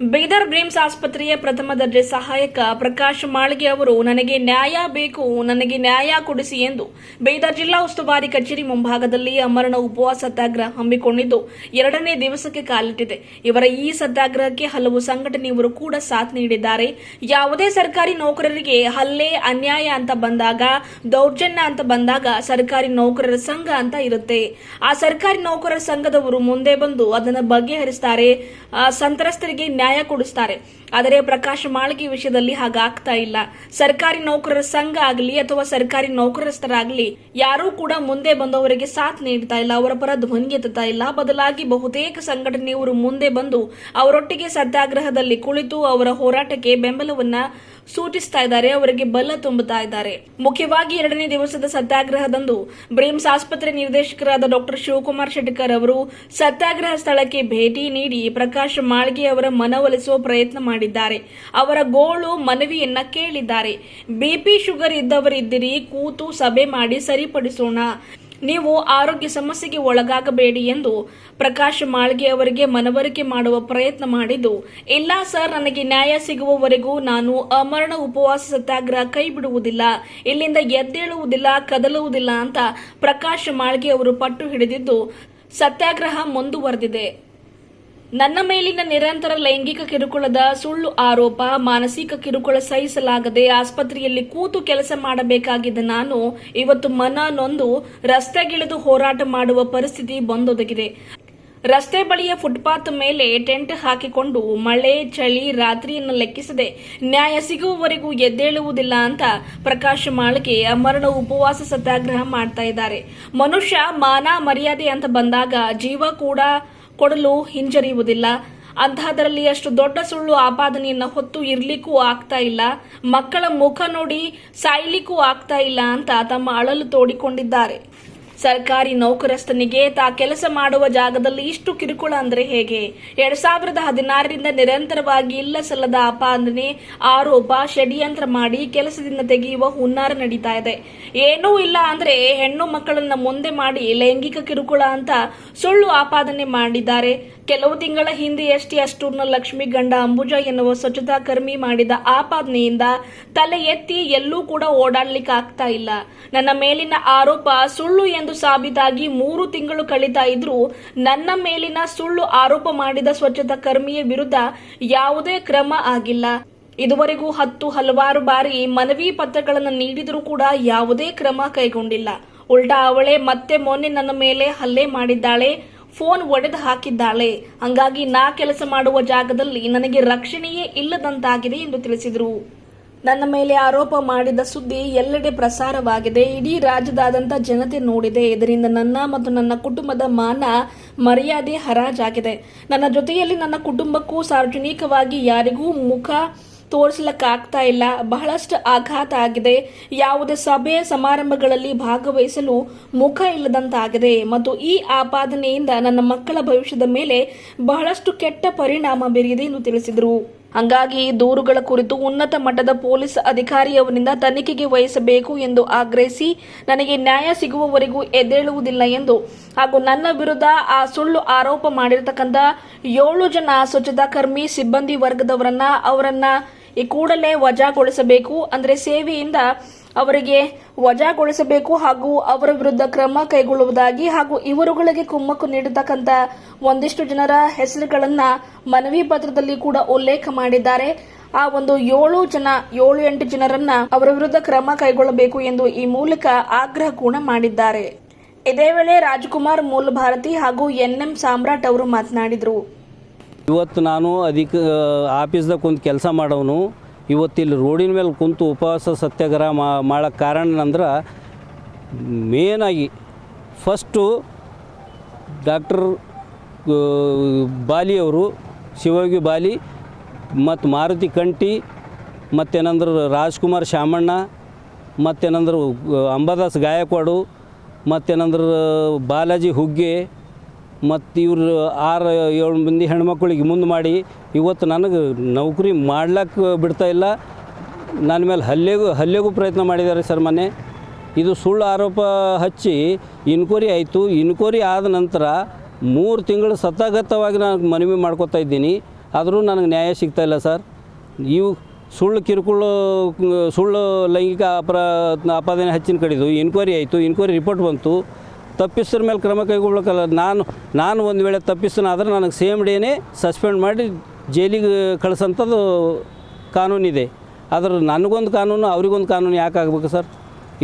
Bidar BRIMS ಆಸ್ಪತ್ರೆಯ ಪ್ರಥಮ ದರ್ಜೆ ಸಹಾಯಕ ಪ್ರಕಾಶ್ ಮಾಳ್ಗೆ ಅವರು, ನನಗೆ ನ್ಯಾಯ ಬೇಕು, ನನಗೆ ನ್ಯಾಯ ಕೊಡಿಸಿ ಎಂದು ಬೀದರ್ ಜಿಲ್ಲಾ ಉಸ್ತುವಾರಿ ಕಚೇರಿ ಮುಂಭಾಗದಲ್ಲಿ ಅಮರಣ ಉಪವಾಸ ಸತ್ಯಾಗ್ರಹ ಹಮ್ಮಿಕೊಂಡಿದ್ದು, ಎರಡನೇ ದಿವಸಕ್ಕೆ ಕಾಲಿಟ್ಟಿದೆ. ಇವರ ಈ ಸತ್ಯಾಗ್ರಹಕ್ಕೆ ಹಲವು ಸಂಘಟನೆಯವರು ಕೂಡ ಸಾಥ್ ನೀಡಿದ್ದಾರೆ. ಯಾವುದೇ ಸರ್ಕಾರಿ ನೌಕರರಿಗೆ ಹಲ್ಲೆ, ಅನ್ಯಾಯ ಅಂತ ಬಂದಾಗ, ದೌರ್ಜನ್ಯ ಅಂತ ಬಂದಾಗ ಸರ್ಕಾರಿ ನೌಕರರ ಸಂಘ ಅಂತ ಇರುತ್ತೆ. ಆ ಸರ್ಕಾರಿ ನೌಕರರ ಸಂಘದವರು ಮುಂದೆ ಬಂದು ಅದನ್ನು ಬಗೆಹರಿಸ್ತಾರೆ. ಸಂತ್ರಸ್ತರಿಗೆ ನ್ಯಾಯ ಕೊಡಿಸ್ತಾರೆ. ಆದರೆ ಪ್ರಕಾಶ್ ಮಾಳ್ಗಿ ವಿಷಯದಲ್ಲಿ ಹಾಗಾಗ್ತಾ ಇಲ್ಲ. ಸರ್ಕಾರಿ ನೌಕರರ ಸಂಘ ಆಗಲಿ ಅಥವಾ ಸರ್ಕಾರಿ ನೌಕರಸ್ಥರಾಗಲಿ, ಯಾರೂ ಕೂಡ ಮುಂದೆ ಬಂದವರಿಗೆ ಸಾಥ್ ನೀಡ್ತಾ ಇಲ್ಲ, ಅವರ ಪರ ಧ್ವನಿ ಎತ್ತುತ್ತಾ ಇಲ್ಲ. ಬದಲಾಗಿ ಬಹುತೇಕ ಸಂಘಟನೆಯವರು ಮುಂದೆ ಬಂದು ಅವರೊಟ್ಟಿಗೆ ಸತ್ಯಾಗ್ರಹದಲ್ಲಿ ಕುಳಿತು ಅವರ ಹೋರಾಟಕ್ಕೆ ಬೆಂಬಲವನ್ನ ಸೂಚಿಸ್ತಾ ಇದ್ದಾರೆ, ಅವರಿಗೆ ಬಲ ತುಂಬುತ್ತಾ ಇದ್ದಾರೆ. ಮುಖ್ಯವಾಗಿ ಎರಡನೇ ದಿವಸದ ಸತ್ಯಾಗ್ರಹದಂದು ಬ್ರೇಮ್ಸ್ ಆಸ್ಪತ್ರೆ ನಿರ್ದೇಶಕರಾದ ಡಾಕ್ಟರ್ ಶಿವಕುಮಾರ್ ಶೆಟ್ಟಕರ್ ಅವರು ಸತ್ಯಾಗ್ರಹ ಸ್ಥಳಕ್ಕೆ ಭೇಟಿ ನೀಡಿ ಪ್ರಕಾಶ್ ಮಾಳ್ಗೆ ಅವರ ಮನವೊಲಿಸುವ ಪ್ರಯತ್ನ ಮಾಡಿದ್ದಾರೆ. ಅವರ ಗೋಳು ಮನವಿಯನ್ನ ಕೇಳಿದ್ದಾರೆ. ಬಿಪಿ ಶುಗರ್ ಇದ್ದವರಿದ್ದಿರಿ, ಕೂತು ಸಭೆ ಮಾಡಿ ಸರಿಪಡಿಸೋಣ. ನೀವು ಆರೋಗ್ಯ ಸಮಸ್ಯೆಗೆ ಒಳಗಾಗಬೇಡಿ ಎಂದು ಪ್ರಕಾಶ್ ಮಾಳ್ಗೆ ಅವರಿಗೆ ಮನವರಿಕೆ ಮಾಡುವ ಪ್ರಯತ್ನ ಮಾಡಿದ್ದು. ಇಲ್ಲ ಸರ್, ನನಗೆ ನ್ಯಾಯ ಸಿಗುವವರೆಗೂ ನಾನು ಅಮರಣ ಉಪವಾಸ ಸತ್ಯಾಗ್ರಹ ಕೈ ಬಿಡುವುದಿಲ್ಲ. ಇಲ್ಲಿಂದ ಎದ್ದೇಳುವುದಿಲ್ಲ, ಕದಲುವುದಿಲ್ಲ ಅಂತ ಪ್ರಕಾಶ್ ಮಾಳ್ಗೆ ಅವರು ಪಟ್ಟು ಹಿಡಿದಿದ್ದು. ಸತ್ಯಾಗ್ರಹ ಮುಂದುವರೆದಿದೆ. ನನ್ನ ಮೇಲಿನ ನಿರಂತರ ಲೈಂಗಿಕ ಕಿರುಕುಳದ ಸುಳ್ಳು ಆರೋಪ, ಮಾನಸಿಕ ಕಿರುಕುಳ ಸಹಿಸಲಾಗದೆ ಆಸ್ಪತ್ರೆಯಲ್ಲಿ ಕೂತು ಕೆಲಸ ಮಾಡಬೇಕಾಗಿದ್ದ ನಾನು. ಇವತ್ತು ಮನ ನೊಂದು ರಸ್ತೆಗಿಳಿದು ಹೋರಾಟ ಮಾಡುವ ಪರಿಸ್ಥಿತಿ ಬಂದೊದಗಿದೆ. ರಸ್ತೆ ಬಳಿಯ ಫುಟ್ಪಾತ್ ಮೇಲೆ ಟೆಂಟ್ ಹಾಕಿಕೊಂಡು ಮಳೆ, ಚಳಿ ರಾತ್ರಿಯನ್ನು ಲೆಕ್ಕಿಸದೆ ನ್ಯಾಯ ಸಿಗುವವರೆಗೂ ಎದ್ದೇಳುವುದಿಲ್ಲ ಅಂತ ಪ್ರಕಾಶ್ ಮಾಳ್ಕೆ ಅಮರಣ ಉಪವಾಸ ಸತ್ಯಾಗ್ರಹ ಮಾಡ್ತಾ ಇದ್ದಾರೆ. ಮನುಷ್ಯ ಮಾನ ಮರ್ಯಾದೆ ಅಂತ ಬಂದಾಗ ಜೀವ ಕೂಡ ಕೊಡಲು ಹಿಂಜರಿಯುವುದಿಲ್ಲ. ಅಂತಹದರಲ್ಲಿ ಅಷ್ಟು ದೊಡ್ಡ ಸುಳ್ಳು ಆಪಾದನೆಯನ್ನ ಹೊತ್ತು ಇರ್ಲಿಕ್ಕೂ ಆಗ್ತಾ ಇಲ್ಲ. ಮಕ್ಕಳ ಮುಖ ನೋಡಿ ಸಾಯ್ಲಿಕ್ಕೂ ಆಗ್ತಾ ಇಲ್ಲ ಅಂತ ತಮ್ಮ ಅಳಲು ತೋಡಿಕೊಂಡಿದ್ದಾರೆ. ಸರ್ಕಾರಿ ನೌಕರಸ್ಥನಿಗೆ ತಾ ಕೆಲಸ ಮಾಡುವ ಜಾಗದಲ್ಲಿ ಇಷ್ಟು ಕಿರುಕುಳ ಅಂದ್ರೆ ಹೇಗೆ? ಎರಡ್ ಸಾವಿರದ ಹದಿನಾರರಿಂದ ನಿರಂತರವಾಗಿ ಇಲ್ಲ ಸಲ್ಲದ ಆಪಾದನೆ ಆರೋಪ, ಷಡ್ಯಂತ್ರ ಮಾಡಿ ಕೆಲಸದಿಂದ ತೆಗೆಯುವ ಹುನ್ನಾರ ನಡೀತಾ ಇದೆ. ಏನೂ ಇಲ್ಲ ಅಂದ್ರೆ ಹೆಣ್ಣು ಮಕ್ಕಳನ್ನ ಮುಂದೆ ಮಾಡಿ ಲೈಂಗಿಕ ಕಿರುಕುಳ ಅಂತ ಸುಳ್ಳು ಆಪಾದನೆ ಮಾಡಿದ್ದಾರೆ. ಕೆಲವು ತಿಂಗಳ ಹಿಂದೆಯಷ್ಟೇ ಅಷ್ಟೂರ್ನ ಲಕ್ಷ್ಮಿ ಗಂಡ ಅಂಬುಜ ಎನ್ನುವ ಸ್ವಚ್ಛತಾ ಕರ್ಮಿ ಮಾಡಿದ ಆಪಾದನೆಯಿಂದ ತಲೆ ಎತ್ತಿ ಎಲ್ಲೂ ಕೂಡ ಓಡಾಡ್ಲಿಕ್ಕೆ ಆಗ್ತಾ ಇಲ್ಲ. ನನ್ನ ಮೇಲಿನ ಆರೋಪ ಸುಳ್ಳು ಎಂದು ಸಾಬೀತಾಗಿ ಮೂರು ತಿಂಗಳು ಕಳೀತಾ ಇದ್ರೂ ನನ್ನ ಮೇಲಿನ ಸುಳ್ಳು ಆರೋಪ ಮಾಡಿದ ಸ್ವಚ್ಛತಾ ಕರ್ಮಿಯ ವಿರುದ್ಧ ಯಾವುದೇ ಕ್ರಮ ಆಗಿಲ್ಲ. ಇದುವರೆಗೂ ಹತ್ತು ಹಲವಾರು ಬಾರಿ ಮನವಿ ಪತ್ರಗಳನ್ನು ನೀಡಿದರೂ ಕೂಡ ಯಾವುದೇ ಕ್ರಮ ಕೈಗೊಂಡಿಲ್ಲ. ಉಲ್ಟಾ ಅವಳೆ ಮತ್ತೆ ಮೊನ್ನೆ ನನ್ನ ಮೇಲೆ ಹಲ್ಲೆ ಮಾಡಿದ್ದಾಳೆ, ಫೋನ್ ಒಡೆದು ಹಾಕಿದ್ದಾಳೆ. ಹಂಗಾಗಿ ನಾ ಕೆಲಸ ಮಾಡುವ ಜಾಗದಲ್ಲಿ ನನಗೆ ರಕ್ಷಣೆಯೇ ಇಲ್ಲದಂತಾಗಿದೆ ಎಂದು ತಿಳಿಸಿದರು. ನನ್ನ ಮೇಲೆ ಆರೋಪ ಮಾಡಿದ ಸುದ್ದಿ ಎಲ್ಲೆಡೆ ಪ್ರಸಾರವಾಗಿದೆ. ಇಡೀ ರಾಜ್ಯದಾದಂಥ ಜನತೆ ನೋಡಿದೆ. ಇದರಿಂದ ನನ್ನ ಮತ್ತು ನನ್ನ ಕುಟುಂಬದ ಮಾನ ಮರ್ಯಾದೆ ಹರಾಜಾಗಿದೆ. ನನ್ನ ಜೊತೆಯಲ್ಲಿ ನನ್ನ ಕುಟುಂಬಕ್ಕೂ ಸಾರ್ವಜನಿಕವಾಗಿ ಯಾರಿಗೂ ಮುಖ ತೋರಿಸಲಿಕ್ಕಾಗ್ತಾ ಇಲ್ಲ. ಬಹಳಷ್ಟು ಆಘಾತ ಆಗಿದೆ. ಯಾವುದೇ ಸಭೆ ಸಮಾರಂಭಗಳಲ್ಲಿ ಭಾಗವಹಿಸಲು ಮುಖ ಇಲ್ಲದಂತಾಗಿದೆ. ಮತ್ತು ಈ ಆಪಾದನೆಯಿಂದ ನನ್ನ ಮಕ್ಕಳ ಭವಿಷ್ಯದ ಮೇಲೆ ಬಹಳಷ್ಟು ಕೆಟ್ಟ ಪರಿಣಾಮ ಬೀರಿದೆ ಎಂದು ತಿಳಿಸಿದರು. ಹಂಗಾಗಿ ದೂರುಗಳ ಕುರಿತು ಉನ್ನತ ಮಟ್ಟದ ಪೊಲೀಸ್ ಅಧಿಕಾರಿಯವರಿಂದ ತನಿಖೆಗೆ ವಹಿಸಬೇಕು ಎಂದು ಆಗ್ರಹಿಸಿ ನನಗೆ ನ್ಯಾಯ ಸಿಗುವವರೆಗೂ ಎದ್ದೇಳುವುದಿಲ್ಲ ಎಂದು ಹಾಗೂ ನನ್ನ ವಿರುದ್ಧ ಆ ಸುಳ್ಳು ಆರೋಪ ಮಾಡಿರತಕ್ಕಂಥ ಏಳು ಜನ ಸ್ವಚ್ಛತಾ ಕರ್ಮಿ ಸಿಬ್ಬಂದಿ ವರ್ಗದವರನ್ನ ಅವರನ್ನ ಈ ಕೂಡಲೇ ವಜಾಗೊಳಿಸಬೇಕು. ಅಂದ್ರೆ ಸೇವೆಯಿಂದ ಅವರಿಗೆ ವಜಾಗೊಳಿಸಬೇಕು ಹಾಗೂ ಅವರ ವಿರುದ್ಧ ಕ್ರಮ ಕೈಗೊಳ್ಳುವುದಾಗಿ ಹಾಗೂ ಇವರುಗಳಿಗೆ ಕುಮ್ಮಕ್ಕು ನೀಡತಕ್ಕಂತ ಒಂದಿಷ್ಟು ಜನರ ಹೆಸರುಗಳನ್ನ ಮನವಿ ಪತ್ರದಲ್ಲಿ ಕೂಡ ಉಲ್ಲೇಖ ಮಾಡಿದ್ದಾರೆ. ಆ ಒಂದು ಏಳು ಜನ, ಏಳು ಎಂಟು ಜನರನ್ನ ಅವರ ವಿರುದ್ಧ ಕ್ರಮ ಕೈಗೊಳ್ಳಬೇಕು ಎಂದು ಈ ಮೂಲಕ ಆಗ್ರಹ ಕೂಡ ಮಾಡಿದ್ದಾರೆ. ಇದೇ ವೇಳೆ ರಾಜ್ಕುಮಾರ್ ಮೂಲ ಭಾರತಿ ಹಾಗೂ ಎನ್ಎಂ ಸಾಮ್ರಾಟ್ ಅವರು ಮಾತನಾಡಿದರು. ಇವತ್ತು ನಾನು ಅಧಿಕ ಆಫೀಸ್ದಾಗ ಒಂದು ಕೆಲಸ ಮಾಡೋನು. ಇವತ್ತು ಇಲ್ಲಿ ರೋಡಿನ ಮೇಲೆ ಕುಂತು ಉಪವಾಸ ಸತ್ಯಾಗ್ರಹ ಮಾಡೋಕ್ಕೆ ಕಾರಣ ಅಂದ್ರೆ ಮೇನಾಗಿ ಫಸ್ಟು ಡಾಕ್ಟರ್ ಬಾಲಿಯವರು ಶಿವಯೋಗಿ ಬಾಲಿ, ಮತ್ತು ಮಾರುತಿ ಕಂಟಿ ಮತ್ತೇನಂದ್ರೆ ರಾಜ್ಕುಮಾರ್ ಶಾಮಣ್ಣ ಮತ್ತೇನಂದ್ರೆ ಅಂಬಾದಾಸ್ ಗಾಯಕ್ವಾಡು ಮತ್ತೇನಂದ್ರೆ ಬಾಲಾಜಿ ಹುಗ್ಗೆ ಮತ್ತು ಇವರು ಆರು ಏಳು ಮಂದಿ ಹೆಣ್ಮಕ್ಳಿಗೆ ಮುಂದೆ ಮಾಡಿ, ಇವತ್ತು ನನಗೆ ನೌಕರಿ ಮಾಡ್ಲಿಕ್ಕೆ ಬಿಡ್ತಾ ಇಲ್ಲ. ನನ್ನ ಮೇಲೆ ಹಲ್ಲೆಗೂ ಹಲ್ಲೆಗೂ ಪ್ರಯತ್ನ ಮಾಡಿದ್ದಾರೆ ಸರ್ ಮನೆ ಇದು ಸುಳ್ಳು ಆರೋಪ ಹಚ್ಚಿ ಇನ್ಕ್ವರಿ ಆಯಿತು. ಇನ್ಕ್ವರಿ ಆದ ನಂತರ ಮೂರು ತಿಂಗಳು ಸತಾಗತವಾಗಿ ನಾನು ಮನವಿ ಮಾಡ್ಕೊತಾ ಇದ್ದೀನಿ. ಆದರೂ ನನಗೆ ನ್ಯಾಯ ಸಿಗ್ತಾ ಇಲ್ಲ ಸರ್. ಇವು ಸುಳ್ಳು ಕಿರುಕುಳ, ಸುಳ್ಳು ಲೈಂಗಿಕ ಅಪರ ಅಪಾದನೆ ಹಚ್ಚಿನ ಕಡಿದು ಇನ್ಕ್ವೈರಿ ಆಯಿತು. ಇನ್ಕ್ವೈರಿ ರಿಪೋರ್ಟ್ ಬಂತು. ತಪ್ಪಿಸ್ತರ ಮೇಲೆ ಕ್ರಮ ಕೈಗೊಳ್ಬೇಕಲ್ಲ. ನಾನು ನಾನು ಒಂದು ವೇಳೆ ತಪ್ಪಿಸ್ತನಾದ್ರೆ ನನಗೆ ಸೇಮ್ ಡೇನೇ ಸಸ್ಪೆಂಡ್ ಮಾಡಿ ಜೈಲಿಗೆ ಕಳಿಸೋಂಥದ್ದು ಕಾನೂನಿದೆ. ಆದ್ರೆ ನನಗೊಂದು ಕಾನೂನು, ಅವ್ರಿಗೊಂದು ಕಾನೂನು ಯಾಕೆ ಆಗಬೇಕು ಸರ್?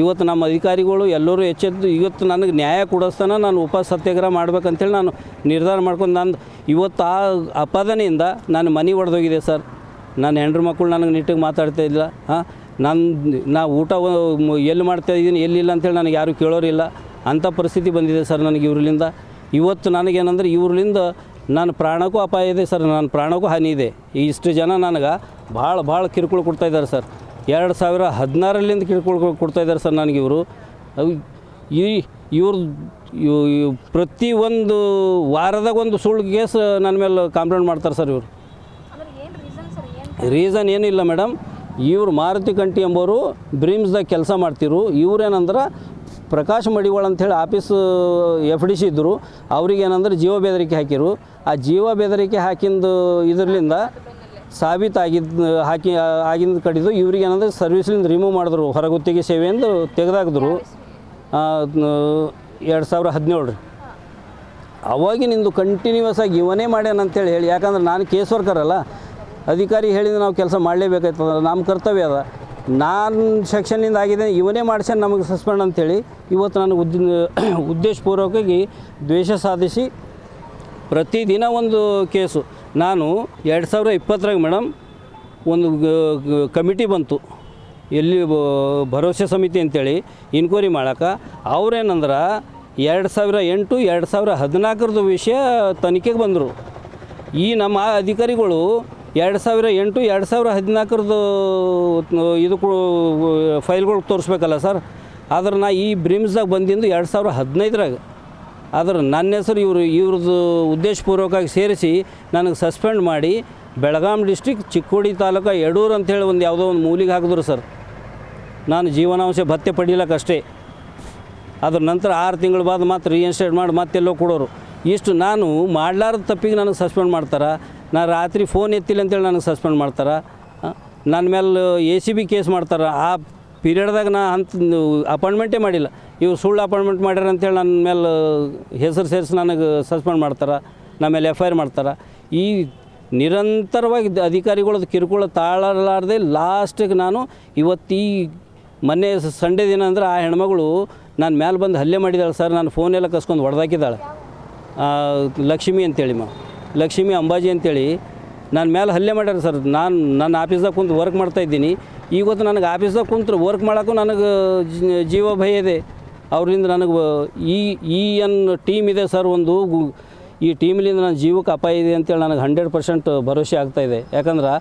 ಇವತ್ತು ನಮ್ಮ ಅಧಿಕಾರಿಗಳು ಎಲ್ಲರೂ ಎಚ್ಚೆತ್ತು ಇವತ್ತು ನನಗೆ ನ್ಯಾಯ ಕೊಡಿಸ್ತಾನ ನಾನು ಉಪ ಸತ್ಯಾಗ್ರಹ ಮಾಡ್ಬೇಕಂತೇಳಿ ನಾನು ನಿರ್ಧಾರ ಮಾಡ್ಕೊಂಡು ನಂದು ಇವತ್ತು ಆ ಅಪಾದನೆಯಿಂದ ನಾನು ಮನೆ ಒಡೆದೋಗಿದೆ ಸರ್. ನನ್ನ ಹೆಂಡ್ರ ಮಕ್ಕಳು ನನಗೆ ನಿಟ್ಟಿಗೆ ಮಾತಾಡ್ತಾ ಇಲ್ಲ ಹಾಂ ನನ್ನ ನಾ ಊಟ ಎಲ್ಲಿ ಮಾಡ್ತಾ ಇದ್ದೀನಿ ಎಲ್ಲಿಲ್ಲ ಅಂತೇಳಿ ನನಗೆ ಯಾರೂ ಕೇಳೋರಿಲ್ಲ ಅಂಥ ಪರಿಸ್ಥಿತಿ ಬಂದಿದೆ ಸರ್ ನನಗೆ ಇವ್ರಲಿಂದ ಇವತ್ತು ನನಗೇನಂದ್ರೆ ಇವ್ರಲಿಂದ ನನ್ನ ಪ್ರಾಣಕ್ಕೂ ಅಪಾಯ ಇದೆ ಸರ್ ನನ್ನ ಪ್ರಾಣಕ್ಕೂ ಹಾನಿ ಇದೆ. ಈ ಇಷ್ಟು ಜನ ನನಗೆ ಭಾಳ ಭಾಳ ಕಿರುಕುಳ ಕೊಡ್ತಾ ಇದ್ದಾರೆ ಸರ್. ಎರಡು ಸಾವಿರ ಹದಿನಾರಲ್ಲಿಂದ ಕಿರುಕುಳ ಕೊಡ್ತಾ ಇದ್ದಾರೆ ಸರ್ ನನಗೆ ಇವರು. ಅವ್ ಈ ಇವ್ರು ಇವ್- ಇವ್ ಪ್ರತಿ ಒಂದು ವಾರದಾಗ ಒಂದು ಸುಳ್ಳು ಕೇಸ್ ನನ್ನ ಮೇಲೆ ಕಾಂಪ್ಲೇಂಟ್ ಮಾಡ್ತಾರೆ ಸರ್ ಇವರು. ರೀಸನ್ ಏನಿಲ್ಲ ಮೇಡಮ್. ಇವರು ಮಾರುತಿ ಕಂಟಿ ಎಂಬವರು ಬ್ರೀಮ್ಸ್ದಾಗ ಕೆಲಸ ಮಾಡ್ತಿರು ಇವ್ರೇನಂದ್ರೆ ಪ್ರಕಾಶ್ ಮಡಿವಾಳ ಅಂಥೇಳಿ ಆಫೀಸ್ ಎಫ್ ಡಿ ಸಿ ಇದ್ದರು. ಅವ್ರಿಗೇನಂದ್ರೆ ಜೀವ ಬೆದರಿಕೆ ಹಾಕಿರು. ಆ ಜೀವ ಬೆದರಿಕೆ ಹಾಕಿಂದು ಇದರಿಂದ ಸಾಬೀತಾಗಿದ್ದು ಹಾಕಿ, ಆಗಿಂದ ಕಡಿದು ಇವ್ರಿಗೇನಂದ್ರೆ ಸರ್ವಿಸ್ಲಿಂದ ರಿಮೂವ್ ಮಾಡಿದ್ರು. ಹೊರಗುತ್ತಿಗೆ ಸೇವೆಯಿಂದ ತೆಗೆದಾಕಿದ್ರು ಎರಡು ಸಾವಿರ ಹದಿನೇಳು ರೀ. ಅವಾಗಿನಿಂದು ಕಂಟಿನ್ಯೂಸ್ ಆಗಿ ಇವನೇ ಮಾಡ್ಯಾನ ಅಂತೇಳಿ ಹೇಳಿ. ಯಾಕಂದ್ರೆ ನಾನು ಕೇಸ್ ವರ್ಕರ್ ಅಲ್ಲ. ಅಧಿಕಾರಿ ಹೇಳಿದ್ರೆ ನಾವು ಕೆಲಸ ಮಾಡಲೇಬೇಕಾಯ್ತದ. ನಮ್ಮ ಕರ್ತವ್ಯ ಅದ. ನಾನು ಸೆಕ್ಷನ್ನಿಂದ ಆಗಿದೆ, ಇವನೇ ಮಾಡಿಸ್ಯಾನ ನಮಗೆ ಸಸ್ಪೆಂಡ್ ಅಂತೇಳಿ. ಇವತ್ತು ನಾನು ಉದ್ದ, ಉದ್ದೇಶಪೂರ್ವಕವಾಗಿ ದ್ವೇಷ ಸಾಧಿಸಿ ಪ್ರತಿದಿನ ಒಂದು ಕೇಸು. ನಾನು ಎರಡು ಸಾವಿರ ಇಪ್ಪತ್ತರಾಗ ಮೇಡಮ್ ಒಂದು ಕಮಿಟಿ ಬಂತು. ಎಲ್ಲಿ ಭರವಸೆ ಸಮಿತಿ ಅಂತೇಳಿ ಇನ್ಕ್ವೈರಿ ಮಾಡಕ್ಕೆ ಅವ್ರೇನಂದ್ರೆ, ಎರಡು ಸಾವಿರ ಎಂಟು, ಎರಡು ಸಾವಿರ ಹದಿನಾಲ್ಕರದ್ದು ವಿಷಯ ತನಿಖೆಗೆ ಬಂದರು. ಈ ನಮ್ಮ ಅಧಿಕಾರಿಗಳು ಎರಡು ಸಾವಿರ ಎಂಟು, ಎರಡು ಸಾವಿರ ಹದಿನಾಲ್ಕರದ್ದು ಇದು ಫೈಲ್ಗಳು ತೋರಿಸ್ಬೇಕಲ್ಲ ಸರ್. ಆದ್ರೆ ನಾ ಈ ಬ್ರಿಮ್ಸ್ದಾಗ ಬಂದಿಂದು ಎರಡು ಸಾವಿರ ಹದಿನೈದರಾಗ, ಆದ್ರೆ ನನ್ನ ಹೆಸರು ಇವರು, ಇವ್ರದ್ದು ಉದ್ದೇಶಪೂರ್ವಕವಾಗಿ ಸೇರಿಸಿ ನನಗೆ ಸಸ್ಪೆಂಡ್ ಮಾಡಿ ಬೆಳಗಾಂ ಡಿಸ್ಟಿಕ್, ಚಿಕ್ಕೋಡಿ ತಾಲೂಕು ಎಡೂರು ಅಂತೇಳಿ ಒಂದು ಯಾವುದೋ ಒಂದು ಮೂಲಿಗೆ ಹಾಕಿದ್ರು ಸರ್. ನಾನು ಜೀವನಾಂಶ ಭತ್ಯೆ ಪಡೀಲಕ್ಕಷ್ಟೇ ಅದ್ರ ನಂತರ ಆರು ತಿಂಗಳ ಬಾದ ಮತ್ತೆ ರೀಇನ್ಸ್ಟೇಟ್ ಮಾಡಿ ಮತ್ತೆಲ್ಲೋ ಕೊಡೋರು. ಇಷ್ಟು ನಾನು ಮಾಡ್ಲಾರದ ತಪ್ಪಿಗೆ ನನಗೆ ಸಸ್ಪೆಂಡ್ ಮಾಡ್ತಾರೆ. ನಾನು ರಾತ್ರಿ ಫೋನ್ ಎತ್ತಿಲ್ಲ ಅಂತೇಳಿ ನನಗೆ ಸಸ್ಪೆಂಡ್ ಮಾಡ್ತಾರೆ. ನನ್ನ ಮೇಲೆ ಎ ಸಿ ಬಿ ಕೇಸ್ ಮಾಡ್ತಾರೆ. ಆ ಪೀರಿಯಡ್ದಾಗ ನಾ ಅಂತ ಅಪಾಯಿಂಟ್ಮೆಂಟೇ ಮಾಡಿಲ್ಲ. ಇವು ಸುಳ್ಳು ಅಪಾಯಿಂಟ್ಮೆಂಟ್ ಮಾಡ್ಯಾರ ಅಂತೇಳಿ ನನ್ನ ಮೇಲೆ ಹೆಸರು ಸೇರಿಸಿ ನನಗೆ ಸಸ್ಪೆಂಡ್ ಮಾಡ್ತಾರೆ. ನಮ್ಮ ಮೇಲೆ ಎಫ್ ಐ ಆರ್ ಮಾಡ್ತಾರೆ. ಈ ನಿರಂತರವಾಗಿ ಅಧಿಕಾರಿಗಳದ್ದು ಕಿರುಕುಳ ತಾಳಲಾರದೆ ಲಾಸ್ಟಿಗೆ ನಾನು ಇವತ್ತು ಈ ಮೊನ್ನೆ ಸಂಡೇ ದಿನ ಅಂದ್ರೆ ಆ ಹೆಣ್ಮಗಳು ನಾನು ಮೇಲೆ ಬಂದು ಹಲ್ಲೆ ಮಾಡಿದ್ದಾಳೆ ಸರ್. ನಾನು ಫೋನೆಲ್ಲ ಕಸ್ಕೊಂಡು ಹೊಡೆದಾಕಿದ್ದಾಳೆ ಲಕ್ಷ್ಮಿ ಅಂತೇಳಿ ಮಾ ಲಕ್ಷ್ಮಿ ಅಂಬಾಜಿ ಅಂತೇಳಿ. ನನ್ನ ಮೇಲೆ ಹಲ್ಲೆ ಮಾಡ್ಯಾರ ಸರ್. ನಾನು, ನನ್ನ ಆಫೀಸ್ದಾಗ ಕುಂತು ವರ್ಕ್ ಮಾಡ್ತಾಯಿದ್ದೀನಿ ಇವತ್ತು ನನಗೆ ಆಫೀಸ್ದಾಗ ಕುಂತು ವರ್ಕ್ ಮಾಡೋಕ್ಕೂ ನನಗೆ ಜೀವ ಭಯ ಇದೆ. ಅವರಿಂದ ನನಗೆ ಈ ಈ ಏನು ಟೀಮ್ ಇದೆ ಸರ್ ಒಂದು. ಈ ಟೀಮ್ಲಿಂದ ನನ್ನ ಜೀವಕ್ಕೆ ಅಪಾಯ ಇದೆ ಅಂತೇಳಿ ನನಗೆ ಹಂಡ್ರೆಡ್ ಪರ್ಸೆಂಟ್ ಭರವಸೆ ಆಗ್ತಾಯಿದೆ ಯಾಕಂದ್ರೆ